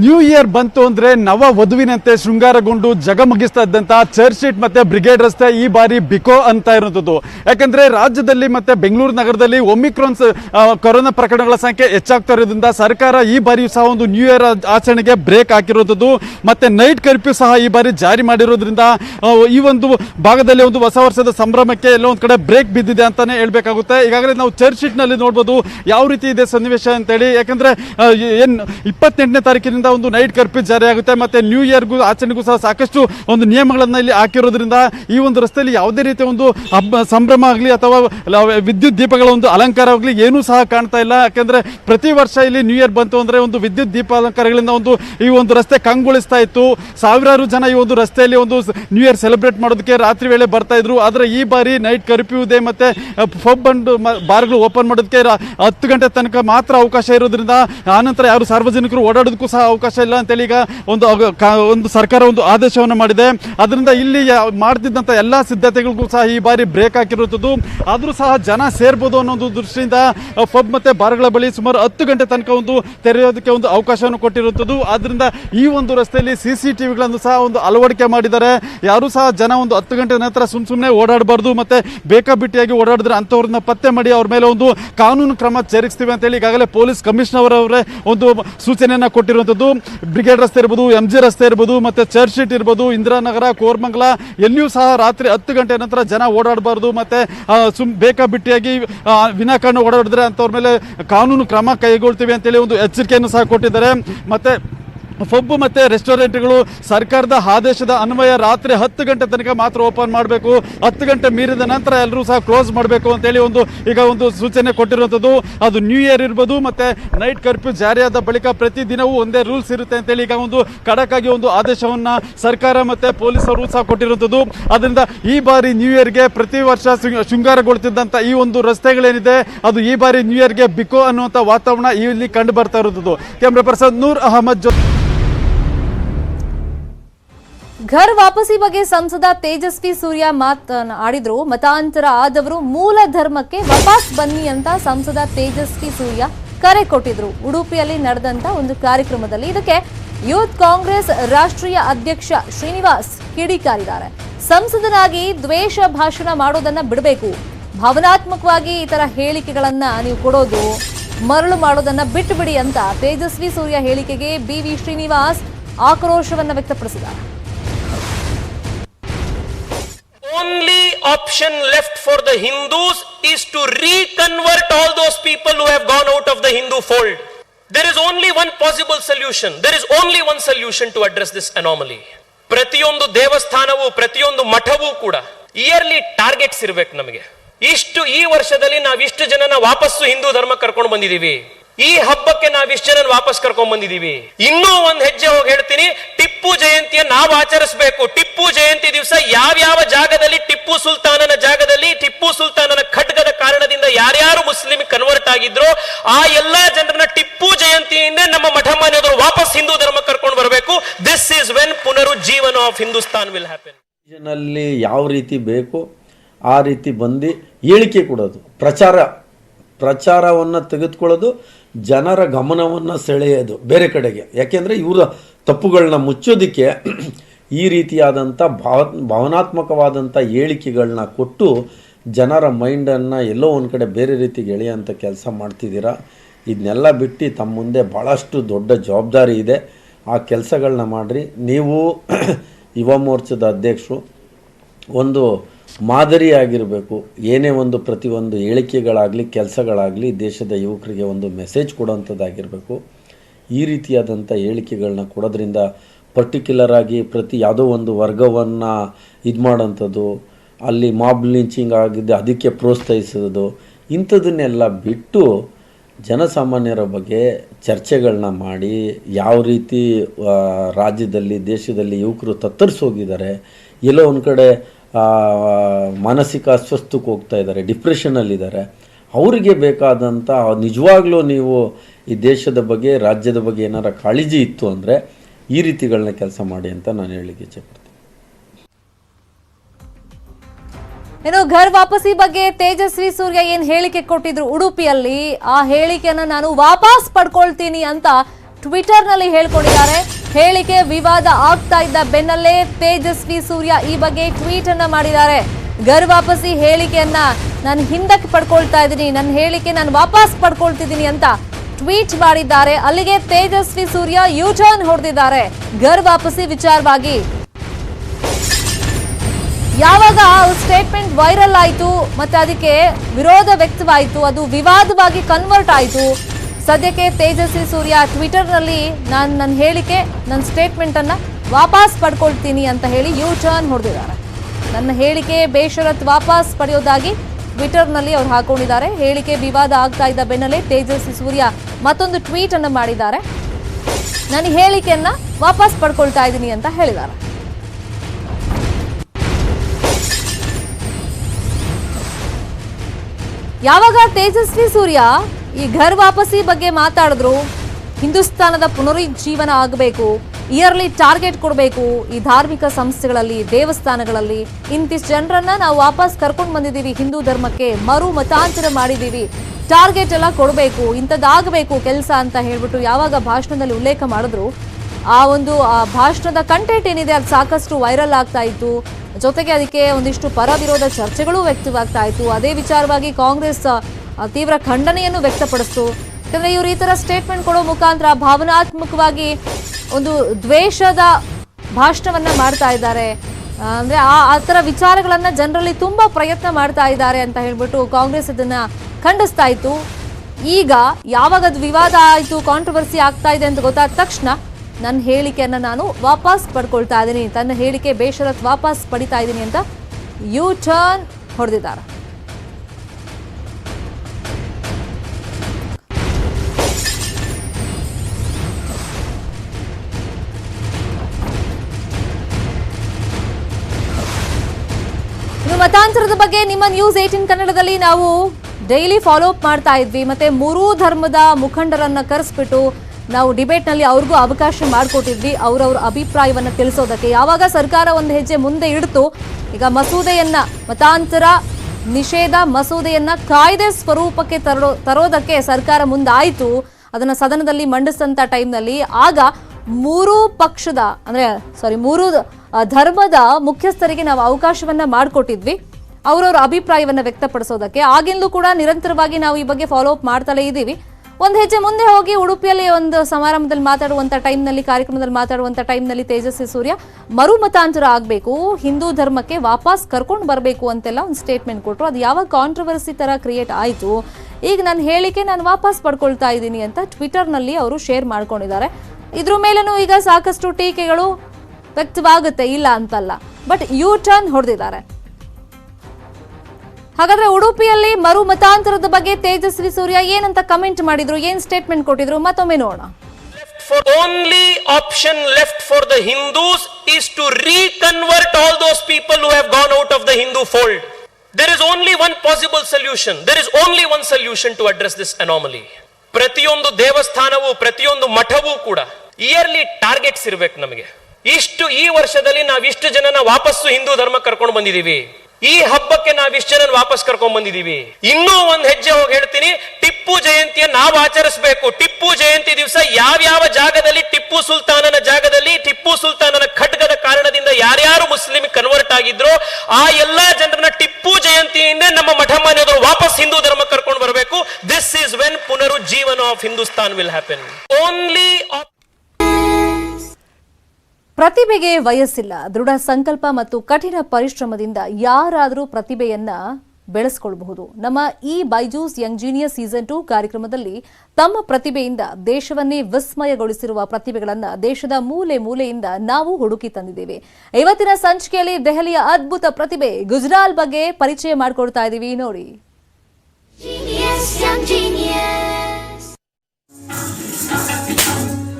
ನ್ಯೂ ಇಯರ್ ಬಂತು ಅಂದ್ರೆ ನವ ವಧುವಿನಂತೆ ಶೃಂಗಾರಗೊಂಡು ಜಗಮಗಿಸ್ತಾ ಇದ್ದಂತ ಚರ್ಚ್ ಸ್ಟ್ರೀಟ್ ಮತ್ತೆ ಬ್ರಿಗೇಡ್ ರಸ್ತೆ ಈ ಬಾರಿ ಬಿಕೋ ಅಂತ ಇರುವಂತದ್ದು. ಯಾಕಂದ್ರೆ ರಾಜ್ಯದಲ್ಲಿ ಮತ್ತೆ ಬೆಂಗಳೂರು ನಗರದಲ್ಲಿ ಒಮಿಕ್ರಾನ್ ಕೊರೋನಾ ಪ್ರಕರಣಗಳ ಸಂಖ್ಯೆ ಹೆಚ್ಚಾಗ್ತಾ ಇರೋದ್ರಿಂದ ಸರ್ಕಾರ ಈ ಬಾರಿಯೂ ಸಹ ಒಂದು ನ್ಯೂ ಇಯರ್ ಆಚರಣೆಗೆ ಬ್ರೇಕ್ ಹಾಕಿರುವಂತದ್ದು. ಮತ್ತೆ ನೈಟ್ ಕರ್ಫ್ಯೂ ಸಹ ಈ ಬಾರಿ ಜಾರಿ ಮಾಡಿರೋದ್ರಿಂದ ಈ ಒಂದು ಭಾಗದಲ್ಲಿ ಒಂದು ಹೊಸ ವರ್ಷದ ಸಂಭ್ರಮಕ್ಕೆ ಎಲ್ಲ ಒಂದು ಕಡೆ ಬ್ರೇಕ್ ಬಿದ್ದಿದೆ ಅಂತಾನೆ ಹೇಳ್ಬೇಕಾಗುತ್ತೆ. ಈಗಾಗಲೇ ನಾವು ಚರ್ಚ್ ಶೀಟ್ನಲ್ಲಿ ನಲ್ಲಿ ನೋಡ್ಬೋದು ಯಾವ ರೀತಿ ಇದೆ ಸನ್ನಿವೇಶ ಅಂತೇಳಿ. ಯಾಕಂದ್ರೆ ಏನು ಇಪ್ಪತ್ತೆಂಟನೇ ತಾರೀಕಿನಿಂದ ಒಂದು ನೈಟ್ ಕರ್ಫ್ಯೂ ಜಾರಿ ಆಗುತ್ತೆ. ಮತ್ತೆ ನ್ಯೂ ಇಯರ್ಗೂ ಆಚರಣೆಗೂ ಸಹ ಸಾಕಷ್ಟು ಒಂದು ನಿಯಮಗಳನ್ನ ಇಲ್ಲಿ ಹಾಕಿರೋದ್ರಿಂದ ಈ ಒಂದು ರಸ್ತೆಯಲ್ಲಿ ಯಾವುದೇ ರೀತಿಯ ಒಂದು ಹಬ್ಬ, ಸಂಭ್ರಮ ಆಗಲಿ ಅಥವಾ ವಿದ್ಯುತ್ ದೀಪಗಳ ಒಂದು ಅಲಂಕಾರ ಆಗಲಿ ಏನೂ ಸಹ ಕಾಣ್ತಾ ಇಲ್ಲ. ಯಾಕಂದ್ರೆ ಪ್ರತಿ ವರ್ಷ ಇಲ್ಲಿ ನ್ಯೂ ಇಯರ್ ಬಂತು ಅಂದ್ರೆ ಒಂದು ವಿದ್ಯುತ್ ದೀಪ ಅಲಂಕಾರಗಳಿಂದ ಒಂದು ಈ ಒಂದು ರಸ್ತೆ ಕಂಗೊಳಿಸ್ತಾ ಇತ್ತು. ಸಾವಿರಾರು ಜನ ಈ ಒಂದು ರಸ್ತೆಯಲ್ಲಿ ಒಂದು ನ್ಯೂ ಇಯರ್ ಸೆಲೆಬ್ರೇಟ್ ಮಾಡೋದಕ್ಕೆ ರಾತ್ರಿ ವೇಳೆ ಬರ್ತಾ ಇದ್ರು. ಆದ್ರೆ ಈ ಬಾರಿ ನೈಟ್ ಕರ್ಫ್ಯೂ ಇದೆ. ಮತ್ತೆ ಪಬ್ ಅಂಡ್ ಬಾರ್ಗಳು ಓಪನ್ ಮಾಡೋದಕ್ಕೆ ಹತ್ತು ಗಂಟೆ ತನಕ ಮಾತ್ರ ಅವಕಾಶ ಇರೋದ್ರಿಂದ ಆನಂತರ ಯಾರು ಸಾರ್ವಜನಿಕರು ಓಡಾಡೋದಕ್ಕೂ ಸಹ ಅವಕಾಶ ಇಲ್ಲ ಅಂತೇಳಿ ಈಗ ಒಂದು ಒಂದು ಸರ್ಕಾರ ಒಂದು ಆದೇಶವನ್ನು ಮಾಡಿದೆ. ಅದರಿಂದ ಇಲ್ಲಿ ಮಾಡ್ತಿದ್ದಂಥ ಎಲ್ಲ ಸಿದ್ಧತೆಗಳಿಗೂ ಸಹ ಈ ಬಾರಿ ಬ್ರೇಕ್ ಹಾಕಿರುತ್ತದ್ದು. ಆದರೂ ಸಹ ಜನ ಸೇರ್ಬೋದು ಅನ್ನೋ ಒಂದು ದೃಷ್ಟಿಯಿಂದ ಪಬ್ ಮತ್ತೆ ಬಾರ್ಗಳ ಬಳಿ ಸುಮಾರು ಹತ್ತು ಗಂಟೆ ತನಕ ಒಂದು ತೆರೆಯೋದಕ್ಕೆ ಒಂದು ಅವಕಾಶವನ್ನು ಕೊಟ್ಟಿರುತ್ತದ್ದು. ಆದ್ದರಿಂದ ಈ ಒಂದು ರಸ್ತೆಯಲ್ಲಿ ಸಿ ಸಿ ಟಿವಿಗಳನ್ನು ಸಹ ಒಂದು ಅಳವಡಿಕೆ ಮಾಡಿದ್ದಾರೆ. ಯಾರು ಸಹ ಜನ ಒಂದು ಹತ್ತು ಗಂಟೆ ನಂತರ ಸುಮ್ ಸುಮ್ಮನೆ ಓಡಾಡಬಾರ್ದು. ಮತ್ತೆ ಬೇಕಾಬಿಟ್ಟಿಯಾಗಿ ಓಡಾಡಿದ್ರೆ ಅಂಥವ್ರನ್ನ ಪತ್ತೆ ಮಾಡಿ ಅವ್ರ ಮೇಲೆ ಒಂದು ಕಾನೂನು ಕ್ರಮ ಜರುಗಿಸ್ತೀವಿ ಅಂತೇಳಿ ಈಗಾಗಲೇ ಪೊಲೀಸ್ ಕಮಿಷನರ್ ಅವರೇ ಒಂದು ಸೂಚನೆಯನ್ನ ಕೊಟ್ಟಿರುವಂಥದ್ದು. ಬ್ರಿಗೇಡ್ ರಸ್ತೆ ಇರ್ಬೋದು ಎಂ ಜಿ ರಸ್ತೆ ಇರ್ಬೋದು, ಮತ್ತೆ ಚರ್ಚ್ ಸ್ಟ್ರೀಟ್ ಇರ್ಬೋದು, ಇಂದಿರಾನಗರ, ಕೋರ್ಮಂಗಲ, ಎಲ್ಲಿಯೂ ಸಹ ರಾತ್ರಿ ಹತ್ತು ಗಂಟೆ ನಂತರ ಜನ ಓಡಾಡಬಾರ್ದು, ಮತ್ತೆ ಸುಮ್ ಬೇಕಾಬಿಟ್ಟಿಯಾಗಿ ಬಿಟ್ಟಿಯಾಗಿ ವಿನಾಕಾರಣ ಓಡಾಡಿದ್ರೆ ಅಂಥವ್ರ ಮೇಲೆ ಕಾನೂನು ಕ್ರಮ ಕೈಗೊಳ್ತೀವಿ ಅಂತೇಳಿ ಒಂದು ಎಚ್ಚರಿಕೆಯನ್ನು ಸಹ ಕೊಟ್ಟಿದ್ದಾರೆ. ಮತ್ತೆ ಪಬ್ ಮತ್ತೆ ರೆಸ್ಟೋರೆಂಟ್ಗಳು, ಸರ್ಕಾರದ ಆದೇಶದ ಅನ್ವಯ ರಾತ್ರಿ ಹತ್ತು ಗಂಟೆ ತನಕ ಮಾತ್ರ ಓಪನ್ ಮಾಡಬೇಕು. ಹತ್ತು ಗಂಟೆ ಮೀರಿದ ನಂತರ ಎಲ್ಲರೂ ಸಹ ಕ್ಲೋಸ್ ಮಾಡಬೇಕು ಅಂತೇಳಿ ಒಂದು, ಈಗ ಒಂದು ಸೂಚನೆ ಕೊಟ್ಟಿರುವಂಥದ್ದು. ಅದು ನ್ಯೂ ಇಯರ್ ಇರ್ಬೋದು, ಮತ್ತೆ ನೈಟ್ ಕರ್ಫ್ಯೂ ಜಾರಿಯಾದ ಬಳಿಕ ಪ್ರತಿ ದಿನವೂ ಒಂದೇ ರೂಲ್ಸ್ ಇರುತ್ತೆ ಅಂತೇಳಿ ಈಗ ಒಂದು ಖಡಕ್ ಆಗಿ ಒಂದು ಆದೇಶವನ್ನ ಸರ್ಕಾರ ಮತ್ತೆ ಪೊಲೀಸರು ಸಹ ಕೊಟ್ಟಿರುವಂಥದ್ದು. ಅದರಿಂದ ಈ ಬಾರಿ ನ್ಯೂ ಇಯರ್ಗೆ ಪ್ರತಿ ವರ್ಷ ಶೃಂಗ- ಶೃಂಗಾರಗೊಳ್ತಿದ್ದಂಥ ಈ ಒಂದು ರಸ್ತೆಗಳೇನಿದೆ, ಅದು ಈ ಬಾರಿ ನ್ಯೂ ಇಯರ್ಗೆ ಬಿಕೋ ಅನ್ನುವಂಥ ವಾತಾವರಣ ಇಲ್ಲಿ ಕಂಡು ಬರ್ತಾ ಇರುವುದು ಕ್ಯಾಮ್ರಾ ಪರ್ಸನ್ ನೂರ್ ಅಹಮದ್ ಜೊತೆ ಘರ್ ವಾಪಸಿ ಬಗ್ಗೆ ಸಂಸದ ತೇಜಸ್ವಿ ಸೂರ್ಯ ಮಾತನಾಡಿದ್ರು ಮತಾಂತರ ಆದವರು ಮೂಲ ಧರ್ಮಕ್ಕೆ ವಾಪಸ್ ಬನ್ನಿ ಅಂತ ಸಂಸದ ತೇಜಸ್ವಿ ಸೂರ್ಯ ಕರೆ ಕೊಟ್ಟಿದ್ರು. ಉಡುಪಿಯಲ್ಲಿ ನಡೆದಂತ ಒಂದು ಕಾರ್ಯಕ್ರಮದಲ್ಲಿ ಇದಕ್ಕೆ ಯೂತ್ ಕಾಂಗ್ರೆಸ್ ರಾಷ್ಟ್ರೀಯ ಅಧ್ಯಕ್ಷ ಶ್ರೀನಿವಾಸ್ ಕಿಡಿಕಾರಿದ್ದಾರೆ. ಸಂಸದನಾಗಿ ದ್ವೇಷ ಭಾಷಣ ಮಾಡೋದನ್ನ ಬಿಡಬೇಕು. ಭಾವನಾತ್ಮಕವಾಗಿ ಈ ತರ ಹೇಳಿಕೆಗಳನ್ನ ನೀವು ಕೊಡೋದು, ಮರಳು ಮಾಡೋದನ್ನ ಬಿಟ್ಟು ಬಿಡಿ ಅಂತ ತೇಜಸ್ವಿ ಸೂರ್ಯ ಹೇಳಿಕೆಗೆ ಬಿ ವಿ ಶ್ರೀನಿವಾಸ್ ಆಕ್ರೋಶವನ್ನ ವ್ಯಕ್ತಪಡಿಸಿದ್ದಾರೆ. Only option left for the Hindus is to reconvert all those people who have gone out of the Hindu fold. There is only one possible solution. There is only one solution to address this anomaly. ಪ್ರತಿಯೊಂದು ದೇವಸ್ಥಾನವು ಪ್ರತಿಯೊಂದು ಮಠವೂ ಕೂಡ yearly targets ಇರಬೇಕು ನಮಗೆ ಇಷ್ಟು ಈ ವರ್ಷದಲ್ಲಿ ನಾವಿಷ್ಟು ಜನನ ವಾಪಸ್ಸು ಹಿಂದೂ ಧರ್ಮ ಕರ್ಕೊಂಡು ಬಂದಿದೀವಿ ಈ ಹಬ್ಬಕ್ಕೆ ನಾವು ಜನ ವಾಪಸ್ ಕರ್ಕೊಂಡ್ ಬಂದಿದೀವಿ. ಇನ್ನೂ ಒಂದ್ ಹೆಜ್ಜೆ ಹೋಗಿ ಹೇಳ್ತೀನಿ, ಟಿಪ್ಪು ಜಯಂತಿಯ ನಾವು ಆಚರಿಸಬೇಕು. ಟಿಪ್ಪು ಜಯಂತಿ ದಿವಸ ಯಾವ್ಯಾವ ಜಾಗದಲ್ಲಿ ಟಿಪ್ಪು ಸುಲ್ತಾನನ ಜಾಗದಲ್ಲಿ, ಟಿಪ್ಪು ಸುಲ್ತಾನನ ಖಡ್ಗದ ಕಾರಣದಿಂದ ಯಾರ್ಯಾರು ಮುಸ್ಲಿಂ ಕನ್ವರ್ಟ್ ಆಗಿದ್ರು, ಆ ಎಲ್ಲಾ ಜನರನ್ನ ಟಿಪ್ಪು ಜಯಂತಿಯಿಂದ ನಮ್ಮ ಮಠ ಮನೆಯವರು ವಾಪಸ್ ಹಿಂದೂ ಧರ್ಮ ಕರ್ಕೊಂಡು ಬರಬೇಕು. ದಿಸ್ ಇಸ್ ವೆನ್ ಪುನರುಜ್ಜೀವನ ಆಫ್ ಹಿಂದೂಸ್ತಾನ್ ವಿಲ್ ಹ್ಯಾಪನ್ನಲ್ಲಿ ಯಾವ ರೀತಿ ಬೇಕು, ಆ ರೀತಿ ಬಂದು ಹೇಳಿಕೆ ಕೊಡೋದು. ಪ್ರಚಾರ, ಪ್ರಚಾರವನ್ನು ತೆಗೆದುಕೊಳ್ಳೋದು ಜನರ ಗಮನವನ್ನು ಸೆಳೆಯೋದು ಬೇರೆ ಕಡೆಗೆ. ಯಾಕೆಂದರೆ ಇವರ ತಪ್ಪುಗಳನ್ನ ಮುಚ್ಚೋದಕ್ಕೆ ಈ ರೀತಿಯಾದಂಥ ಭಾವ ಭಾವನಾತ್ಮಕವಾದಂಥ ಹೇಳಿಕೆಗಳನ್ನ ಕೊಟ್ಟು ಜನರ ಮೈಂಡನ್ನು ಎಲ್ಲೋ ಒಂದು ಕಡೆ ಬೇರೆ ರೀತಿಗೆ ಎಳೆಯೋಂಥ ಕೆಲಸ ಮಾಡ್ತಿದ್ದೀರಾ? ಇದನ್ನೆಲ್ಲ ಬಿಟ್ಟು ತಮ್ಮ ಮುಂದೆ ಭಾಳಷ್ಟು ದೊಡ್ಡ ಜವಾಬ್ದಾರಿ ಇದೆ. ಆ ಕೆಲಸಗಳನ್ನ ಮಾಡಿರಿ. ನೀವು ಯುವ ಮೋರ್ಚದ ಅಧ್ಯಕ್ಷರು, ಒಂದು ಮಾದರಿಯಾಗಿರಬೇಕು. ಏನೇ ಒಂದು ಪ್ರತಿಯೊಂದು ಹೇಳಿಕೆಗಳಾಗಲಿ, ಕೆಲಸಗಳಾಗಲಿ ದೇಶದ ಯುವಕರಿಗೆ ಒಂದು ಮೆಸೇಜ್ ಕೊಡುವಂಥದ್ದಾಗಿರಬೇಕು ಈ ರೀತಿಯಾದಂಥ ಹೇಳಿಕೆಗಳನ್ನ ಕೊಡೋದ್ರಿಂದ ಪರ್ಟಿಕ್ಯುಲರ್ ಆಗಿ ಪ್ರತಿ ಯಾವುದೋ ಒಂದು ವರ್ಗವನ್ನು ಇದು ಮಾಡೋಂಥದ್ದು, ಅಲ್ಲಿ ಮಾಬ್ ಲಿಂಚಿಂಗ್ ಆಗಿದ್ದು ಅದಕ್ಕೆ ಪ್ರೋತ್ಸಾಹಿಸೋದು, ಇಂಥದನ್ನೆಲ್ಲ ಬಿಟ್ಟು ಜನಸಾಮಾನ್ಯರ ಬಗ್ಗೆ ಚರ್ಚೆಗಳನ್ನ ಮಾಡಿ ಯಾವ ರೀತಿ ರಾಜ್ಯದಲ್ಲಿ, ದೇಶದಲ್ಲಿ ಯುವಕರು ತತ್ತರಿಸೋಗಿದ್ದಾರೆ, ಎಲ್ಲೋ ಒಂದು ಕಡೆ ಮಾನಸಿಕ ಅಸ್ವಸ್ಥಕ್ಕೆ ಹೋಗ್ತಾ ಇದ್ದಾರೆ ಡಿಪ್ರೆಷನಲ್ಲಿದ್ದಾರೆ ಅವರಿಗೆ ಬೇಕಾದಂಥ ನಿಜವಾಗ್ಲೂ ನೀವು ಈ ದೇಶದ ಬಗ್ಗೆ, ರಾಜ್ಯದ ಬಗ್ಗೆ ಏನಾರ ಕಾಳಜಿ ಇತ್ತು ಅಂದರೆ ಈ ರೀತಿಗಳನ್ನ ಕೆಲಸ ಮಾಡಿ ಅಂತ ನಾನು ಹೇಳಲಿಕ್ಕೆ ಇಚ್ಛೆಪಡ್ತೀನಿ. ಇನ್ನು ಘರ್ ವಾಪಸಿ ಬಗ್ಗೆ ತೇಜಸ್ವಿ ಸೂರ್ಯ ಏನ್ ಹೇಳಿಕೆ ಕೊಟ್ಟಿದ್ರು ಉಡುಪಿಯಲ್ಲಿ, ಆ ಹೇಳಿಕೆಯನ್ನ ನಾನು ವಾಪಸ್ ಪಡ್ಕೊಳ್ತೀನಿ ಅಂತ ಟ್ವಿಟರ್ನಲ್ಲಿ ಹೇಳ್ಕೊಂಡಿದ್ದಾರೆ. ಹೇಳಿಕೆ ವಿವಾದ ಆಗ್ತಾ ಇದ್ದ ಬೆನ್ನಲ್ಲೇ ತೇಜಸ್ವಿ ಸೂರ್ಯ ಈ ಬಗ್ಗೆ ಟ್ವೀಟ್ ಅನ್ನ ಮಾಡಿದ್ದಾರೆ. ಘರ್ ವಾಪಸಿ ಹೇಳಿಕೆಯನ್ನ ನಾನು ಹಿಂದಕ್ಕೆ ಪಡ್ಕೊಳ್ತಾ ಇದ್ದೀನಿ ನನ್ನ ಹೇಳಿಕೆ ನಾನು ವಾಪಸ್ ಪಡ್ಕೊಳ್ತಿದ್ದೀನಿ ಅಂತ ಟ್ವೀಟ್ ಮಾಡಿದ್ದಾರೆ. ಅಲ್ಲಿಗೆ ತೇಜಸ್ವಿ ಸೂರ್ಯ ಯೂಟರ್ನ್ ಹೊಡೆದಿದ್ದಾರೆ. ಘರ್ ವಾಪಸಿ ವಿಚಾರವಾಗಿ. ಯಾವಾಗ ಸ್ಟೇಟ್ಮೆಂಟ್ ವೈರಲ್ ಆಯಿತು, ಮತ್ತೆ ಅದಕ್ಕೆ ವಿರೋಧ ವ್ಯಕ್ತವಾಯಿತು, ಅದು ವಿವಾದವಾಗಿ ಕನ್ವರ್ಟ್ ಆಯಿತು ಸದ್ಯಕ್ಕೆ ತೇಜಸ್ವಿ ಸೂರ್ಯ ಟ್ವಿಟರ್ನಲ್ಲಿ ನಾನು ನನ್ನ ಹೇಳಿಕೆ ನನ್ನ ಸ್ಟೇಟ್ಮೆಂಟನ್ನು ವಾಪಸ್ ಪಡ್ಕೊಳ್ತೀನಿ ಅಂತ ಹೇಳಿ ಯೂ ಟರ್ನ್ ಹೊಡೆದಿದ್ದಾರೆ. ನನ್ನ ಹೇಳಿಕೆ ಬೇಷರತ್ ವಾಪಸ್ ಪಡೆಯೋದಾಗಿ ಟ್ವಿಟರ್ನಲ್ಲಿ ಅವ್ರು ಹಾಕೊಂಡಿದ್ದಾರೆ. ಹೇಳಿಕೆ ವಿವಾದ ಆಗ್ತಾ ಇದ್ದ ಬೆನ್ನಲ್ಲೇ ತೇಜಸ್ವಿ ಸೂರ್ಯ ಮತ್ತೊಂದು ಟ್ವೀಟ್ ಅನ್ನು ಮಾಡಿದ್ದಾರೆ. ನನ್ನ ಹೇಳಿಕೆಯನ್ನ ವಾಪಸ್ ಪಡ್ಕೊಳ್ತಾ ಇದ್ದೀನಿ ಅಂತ ಹೇಳಿದ್ದಾರೆ. ಯಾವಾಗ ತೇಜಸ್ವಿ ಸೂರ್ಯ ಈ ಘರ್ ವಾಪಸಿ ಬಗ್ಗೆ ಮಾತಾಡಿದ್ರು, ಹಿಂದೂಸ್ತಾನದ ಪುನರುಜ್ಜೀವನ ಆಗಬೇಕು, ಇಯರ್ಲಿ ಟಾರ್ಗೆಟ್ ಕೊಡಬೇಕು ಈ ಧಾರ್ಮಿಕ ಸಂಸ್ಥೆಗಳಲ್ಲಿ, ದೇವಸ್ಥಾನಗಳಲ್ಲಿ. ಇಂತಿಷ್ಟು ಜನರನ್ನ ನಾವು ವಾಪಸ್ ಕರ್ಕೊಂಡು ಬಂದಿದ್ದೀವಿ, ಹಿಂದೂ ಧರ್ಮಕ್ಕೆ ಮರು ಮತಾಂತರ ಮಾಡಿದ್ದೀವಿ. ಟಾರ್ಗೆಟ್ ಎಲ್ಲ ಕೊಡಬೇಕು, ಇಂಥದ್ದಾಗಬೇಕು ಕೆಲಸ ಅಂತ ಹೇಳ್ಬಿಟ್ಟು ಯಾವಾಗ ಭಾಷಣದಲ್ಲಿ ಉಲ್ಲೇಖ ಮಾಡಿದ್ರು. ಆ ಒಂದು, ಆ ಭಾಷಣದ ಕಂಟೆಂಟ್ ಏನಿದೆ ಅದು ಸಾಕಷ್ಟು ವೈರಲ್ ಆಗ್ತಾ ಇತ್ತು. ಜೊತೆಗೆ ಅದಕ್ಕೆ ಒಂದಿಷ್ಟು ಪರ ವಿರೋಧ ಚರ್ಚೆಗಳು ವ್ಯಕ್ತವಾಗ್ತಾ ಇತ್ತು. ಅದೇ ವಿಚಾರವಾಗಿ ಕಾಂಗ್ರೆಸ್ ತೀವ್ರ ಖಂಡನೆಯನ್ನು ವ್ಯಕ್ತಪಡಿಸ್ತು. ಯಾಕಂದ್ರೆ ಇವರು ಈ ತರ ಸ್ಟೇಟ್ಮೆಂಟ್ ಕೊಡೋ ಮುಖಾಂತರ ಭಾವನಾತ್ಮಕವಾಗಿ ಒಂದು ದ್ವೇಷದ ಭಾಷಣವನ್ನ ಮಾಡ್ತಾ ಇದ್ದಾರೆ. ಅಂದ್ರೆ ಆ ಆ ಥರ ವಿಚಾರಗಳನ್ನ ಜನರಲ್ಲಿ ತುಂಬಾ ಪ್ರಯತ್ನ ಮಾಡ್ತಾ ಇದ್ದಾರೆ ಅಂತ ಹೇಳ್ಬಿಟ್ಟು ಕಾಂಗ್ರೆಸ್ ಅದನ್ನ ಖಂಡಿಸ್ತಾ ಇತ್ತು. ಈಗ ಯಾವಾಗ ಅದು ವಿವಾದ ಆಯಿತು ಕಾಂಟ್ರವರ್ಸಿ ಆಗ್ತಾ ಇದೆ ಅಂತ ಗೊತ್ತಾದ ತಕ್ಷಣ ನನ್ನ ಹೇಳಿಕೆಯನ್ನು ನಾನು ವಾಪಸ್ ಪಡ್ಕೊಳ್ತಾ ಇದ್ದೀನಿ. ತನ್ನ ಹೇಳಿಕೆ, ಬೇಷರತ್ ವಾಪಸ್ ಪಡಿತಾ ಇದ್ದೀನಿ ಅಂತ ಯು ಟರ್ನ್ ಹೊಡೆದಿದ್ದಾರೆ. ಮತಾಂತರದ ಬಗ್ಗೆ ನಿಮ್ಮ ನ್ಯೂಸ್ ಏಟಿನ್ ಕನ್ನಡದಲ್ಲಿ ನಾವು ಡೈಲಿ ಫಾಲೋ ಅಪ್ ಮಾಡ್ತಾ ಇದ್ವಿ. ಮತ್ತೆ ಮೂರೂ ಧರ್ಮದ ಮುಖಂಡರನ್ನ ಕರೆಸ್ಬಿಟ್ಟು ನಾವು ಡಿಬೇಟ್ನಲ್ಲಿ ಅವ್ರಿಗೂ ಅವಕಾಶ ಮಾಡಿಕೊಟ್ಟಿದ್ವಿ. ಅವರವ್ರ ಅಭಿಪ್ರಾಯವನ್ನ ತಿಳಿಸೋದಕ್ಕೆ. ಯಾವಾಗ ಸರ್ಕಾರ ಒಂದು ಹೆಜ್ಜೆ ಮುಂದೆ ಇಡ್ತು, ಈಗ ಮಸೂದೆಯನ್ನ, ಮತಾಂತರ ನಿಷೇಧ ಮಸೂದೆಯನ್ನ ಕಾಯ್ದೆ ಸ್ವರೂಪಕ್ಕೆ ತರೋ, ತರೋದಕ್ಕೆ ಸರ್ಕಾರ ಮುಂದಾಯಿತು. ಅದನ್ನ ಸದನದಲ್ಲಿ ಮಂಡಿಸಿದಂಥ ಟೈಮ್ನಲ್ಲಿ ಆಗ ಮೂರೂ ಪಕ್ಷದ, ಅಂದ್ರೆ ಸಾರಿ ಮೂರು ಧರ್ಮದ ಮುಖ್ಯಸ್ಥರಿಗೆ ನಾವು ಅವಕಾಶವನ್ನ ಮಾಡಿಕೊಟ್ಟಿದ್ವಿ. ಅವರವರ ಅಭಿಪ್ರಾಯವನ್ನ ವ್ಯಕ್ತಪಡಿಸೋದಕ್ಕೆ. ಆಗಿಂದಲೂ ಕೂಡ ನಿರಂತರವಾಗಿ ನಾವು ಈ ಬಗ್ಗೆ ಫಾಲೋ ಅಪ್ ಮಾಡ್ತಲೇ ಇದ್ದೀವಿ. ಒಂದು ಹೆಜ್ಜೆ ಮುಂದೆ ಹೋಗಿ ಉಡುಪಿಯಲ್ಲಿ ಒಂದು ಸಮಾರಂಭದಲ್ಲಿ ಮಾತಾಡುವಂಥ ಟೈಮ್ನಲ್ಲಿ, ಕಾರ್ಯಕ್ರಮದಲ್ಲಿ ಮಾತಾಡುವಂಥ ಟೈಮ್ನಲ್ಲಿ ತೇಜಸ್ವಿ ಸೂರ್ಯ ಮರು ಮತಾಂತರ ಆಗಬೇಕು. ಹಿಂದೂ ಧರ್ಮಕ್ಕೆ ವಾಪಸ್ ಕರ್ಕೊಂಡು ಬರಬೇಕು ಅಂತೆಲ್ಲ ಒಂದು ಸ್ಟೇಟ್ಮೆಂಟ್ ಕೊಟ್ಟರು ಅದು ಯಾವಾಗ ಕಾಂಟ್ರವರ್ಸಿ ಥರ ಕ್ರಿಯೇಟ್ ಆಯಿತು? ಈಗ ನನ್ನ ಹೇಳಿಕೆ ನಾನು ವಾಪಸ್ ಪಡ್ಕೊಳ್ತಾ ಇದ್ದೀನಿ ಅಂತ ಟ್ವಿಟರ್ನಲ್ಲಿ ಅವರು ಶೇರ್ ಮಾಡ್ಕೊಂಡಿದ್ದಾರೆ. ಇದ್ರ ಮೇಲೂ ಈಗ ಸಾಕಷ್ಟು ಟೀಕೆಗಳು ವ್ಯಕ್ತವಾಗುತ್ತೆ ಇಲ್ಲ ಅಂತಲ್ಲ ಬಟ್ ಯು ಟರ್ನ್ ಹೊಡೆದಿದ್ದಾರೆ ಹಾಗಾದ್ರೆ ಉಡುಪಿಯಲ್ಲಿ ಮರು ಮತಾಂತರದ ಬಗ್ಗೆ ತೇಜಸ್ವಿ ಸೂರ್ಯ ಏನಂತ ಕಮೆಂಟ್ ಮಾಡಿದ್ರು ಏನ್ ಸ್ಟೇಟ್ಮೆಂಟ್ ಕೊಟ್ಟಿದ್ರು ಮತ್ತೊಮ್ಮೆ ನೋಡೋಣ for only option left for the Hindus is to reconvert all those people who have gone out of the Hindu fold. There is only one possible solution. There is only one solution to. ಪ್ರತಿಯೊಂದು ದೇವಸ್ಥಾನವು, ಪ್ರತಿಯೊಂದು ಮಠವೂ ಕೂಡ yearly targets ಇರ್ಬೇಕು ನಮಗೆ. ಇಷ್ಟು ಈ ವರ್ಷದಲ್ಲಿ ನಾವು ಇಷ್ಟು ಜನನ ವಾಪಸ್ಸು ಹಿಂದೂ ಧರ್ಮ ಕರ್ಕೊಂಡು ಬಂದಿದೀವಿ. ಈ ಹಬ್ಬಕ್ಕೆ ನಾವು ಇಷ್ಟು ಜನ ವಾಪಸ್ ಕರ್ಕೊಂಡ್ ಬಂದಿದೀವಿ. ಇನ್ನೂ ಒಂದ್ ಹೆಜ್ಜೆ ಹೋಗಿ ಹೇಳ್ತೀನಿ ಟಿಪ್ಪು ಜಯಂತಿಯ ನಾವು ಆಚರಿಸಬೇಕು. ಟಿಪ್ಪು ಜಯಂತಿ ದಿವಸ ಯಾವ್ಯಾವ ಜಾಗದಲ್ಲಿ ಟಿಪ್ಪು ಸುಲ್ತಾನನ ಜಾಗದಲ್ಲಿ ಟಿಪ್ಪು ಸುಲ್ತಾನನ ಖಡ್ಗದ ಕಾರಣದಿಂದ ಯಾರ್ಯಾರು ಮುಸ್ಲಿಂ ಕನ್ವರ್ಟ್ ಆಗಿದ್ರೋ, ಆ ಎಲ್ಲಾ ಜನರನ್ನ ಟಿಪ್ಪು ಜಯಂತಿಯಿಂದ ನಮ್ಮ ಮಠ ಮನೆಯವರು ವಾಪಸ್ ಹಿಂದೂ ಧರ್ಮ ಕರ್ಕೊಂಡು ಬರಬೇಕು. This is when ಪುನರುಜ್ಜೀವನ of Hindustan will happen only ಪ್ರತಿಭೆಗೆ ವಯಸ್ಸಿಲ್ಲ, ದೃಢ ಸಂಕಲ್ಪ ಮತ್ತು ಕಠಿಣ ಪರಿಶ್ರಮದಿಂದ ಯಾರಾದರೂ ಪ್ರತಿಭೆಯನ್ನ ಬೆಳೆಸ್ಕೊಳ್ಬಹುದು. ನಮ್ಮ ಈ Byju's young genius season two ಕಾರ್ಯಕ್ರಮದಲ್ಲಿ ತಮ್ಮ ಪ್ರತಿಭೆಯಿಂದ ದೇಶವನ್ನೇ ವಿಸ್ಮಯಗೊಳಿಸಿರುವ ಪ್ರತಿಭೆಗಳನ್ನ ದೇಶದ ಮೂಲೆ ಮೂಲೆಯಿಂದ ನಾವು ಹುಡುಕಿ ತಂದಿದ್ದೇವೆ. ಇವತ್ತಿನ ಸಂಚಿಕೆಯಲ್ಲಿ ದೆಹಲಿಯ ಅದ್ಭುತ ಪ್ರತಿಭೆ ಗುಜರಾಲ್ ಬಗ್ಗೆ ಪರಿಚಯ ಮಾಡಿಕೊಡ್ತಾ ಇದ್ದೀವಿ. ನೋಡಿ.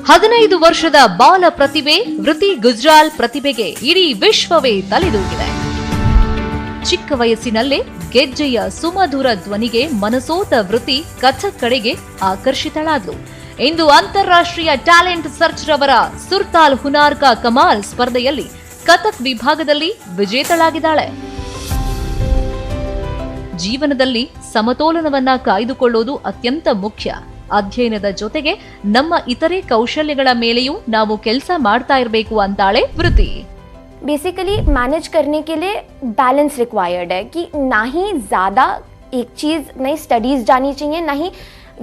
ಹದಿನೈದು ವರ್ಷದ ಬಾಲ ಪ್ರತಿಭೆ ವೃತಿ ಗುಜರಾಲ್ ಪ್ರತಿಭೆಗೆ ಇಡೀ ವಿಶ್ವವೇ ತಲೆದೂಗಿದೆ ಚಿಕ್ಕ ವಯಸ್ಸಿನಲ್ಲೇ ಗೆಜ್ಜೆಯ ಸುಮಧುರ ಧ್ವನಿಗೆ ಮನಸೋತ ವೃತ್ತಿ ಕಥಕ್ ಕಡೆಗೆ ಆಕರ್ಷಿತಳಾದ್ಲು. ಇಂದು ಅಂತಾರಾಷ್ಟ್ರೀಯ ಟ್ಯಾಲೆಂಟ್ ಸರ್ಚ್ ರವರ ಸುರ್ತಾಲ್ ಹುನಾರ್ಕ ಕಮಾಲ್ ಸ್ಪರ್ಧೆಯಲ್ಲಿ ಕಥಕ್ ವಿಭಾಗದಲ್ಲಿ ವಿಜೇತಳಾಗಿದ್ದಾಳೆ. ಜೀವನದಲ್ಲಿ ಸಮತೋಲನವನ್ನ ಕಾಯ್ದುಕೊಳ್ಳೋದು ಅತ್ಯಂತ ಮುಖ್ಯ. ಅಧ್ಯಯನದ ಜೊತೆಗೆ ನಮ್ಮ ಇತರೆ ಕೌಶಲ್ಯಗಳ ಮೇಲೆಯೂ ನಾವು ಕೆಲಸ ಮಾಡ್ತಾ ಇರಬೇಕು ಅಂತಾಳೆ ವೃತ್ತಿ. बेसिकली मैनेज करने के लिए बैलेंस रिक्वायर्ड है कि ना ही ज़्यादा एक चीज़ नहीं स्टडीज़ जानी चाहिए ना ही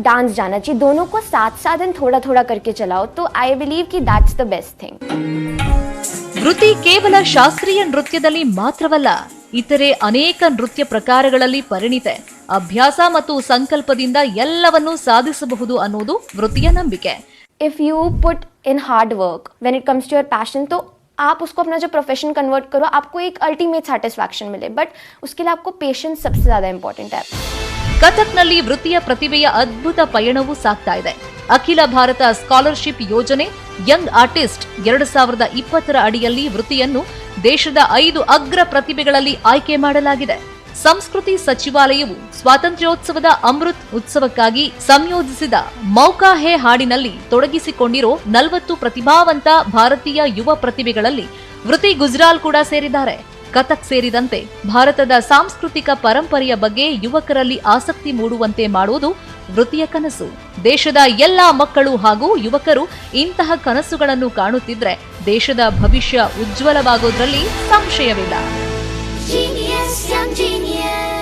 डांस जाना चाहिए दोनों को साथ साथ एंड थोड़ा थोड़ा करके चलाओ तो आई बिलीव कि दैट्स द बेस्ट थिंग ವೃತ್ತಿ ಕೇವಲ ಶಾಸ್ತ್ರೀಯ ನೃತ್ಯದಲ್ಲಿ ಮಾತ್ರವಲ್ಲ ಇತರೆ ಅನೇಕ ನೃತ್ಯ ಪ್ರಕಾರಗಳಲ್ಲಿ ಪರಿಣಿತೆ ಅಭ್ಯಾಸ ಮತ್ತು ಸಂಕಲ್ಪದಿಂದ ಎಲ್ಲವನ್ನೂ ಸಾಧಿಸಬಹುದು ಅನ್ನೋದು ವೃತ್ತಿಯ ನಂಬಿಕೆ if you put in hard work when it comes to your passion तो आप उसको अपना जो प्रोफेशन कन्वर्ट करो आपको एक अल्टीमेट सेटिस्फैक्शन मिले बट उसके लिए आपको पेशेंस सबसे ज़्यादा इंपॉर्टेंट है ಕಥಕ್ನಲ್ಲಿ ವೃತ್ತಿಯ ಪ್ರತಿಭೆಯ ಅದ್ಭುತ ಪಯಣವೂ ಸಾಗ್ತಾ ಇದೆ ಅಖಿಲ ಭಾರತ ಸ್ಕಾಲರ್ಶಿಪ್ ಯೋಜನೆ ಯಂಗ್ ಆರ್ಟಿಸ್ಟ್ ಎರಡು ಸಾವಿರದ ಇಪ್ಪತ್ತರ ಅಡಿಯಲ್ಲಿ ವೃತ್ತಿಯನ್ನು ದೇಶದ ಐದು ಅಗ್ರ ಪ್ರತಿಭೆಗಳಲ್ಲಿ ಆಯ್ಕೆ ಮಾಡಲಾಗಿದೆ ಸಂಸ್ಕೃತಿ ಸಚಿವಾಲಯವು ಸ್ವಾತಂತ್ರ್ಯೋತ್ಸವದ ಅಮೃತ್ ಉತ್ಸವಕ್ಕಾಗಿ ಸಂಯೋಜಿಸಿದ ಮೌಕಾ ಹೇ ಹಾಡಿನಲ್ಲಿ ತೊಡಗಿಸಿಕೊಂಡಿರೋ ನಲವತ್ತು ಪ್ರತಿಭಾವಂತ ಭಾರತೀಯ ಯುವ ಪ್ರತಿಭೆಗಳಲ್ಲಿ ವೃತಿ ಗುಜ್ರಾಲ್ ಕೂಡ ಸೇರಿದ್ದಾರೆ. ಕಥಕ್ ಸೇರಿದಂತೆ ಭಾರತದ ಸಾಂಸ್ಕೃತಿಕ ಪರಂಪರೆಯ ಬಗ್ಗೆ ಯುವಕರಲ್ಲಿ ಆಸಕ್ತಿ ಮೂಡುವಂತೆ ಮಾಡುವುದು ವೃತ್ತಿಯ ಕನಸು. ದೇಶದ ಎಲ್ಲಾ ಮಕ್ಕಳು ಹಾಗೂ ಯುವಕರು ಇಂತಹ ಕನಸುಗಳನ್ನು ಕಾಣುತ್ತಿದ್ರೆ ದೇಶದ ಭವಿಷ್ಯ ಉಜ್ವಲವಾಗೋದ್ರಲ್ಲಿ ಸಂಶಯವಿಲ್ಲ. 今年像今年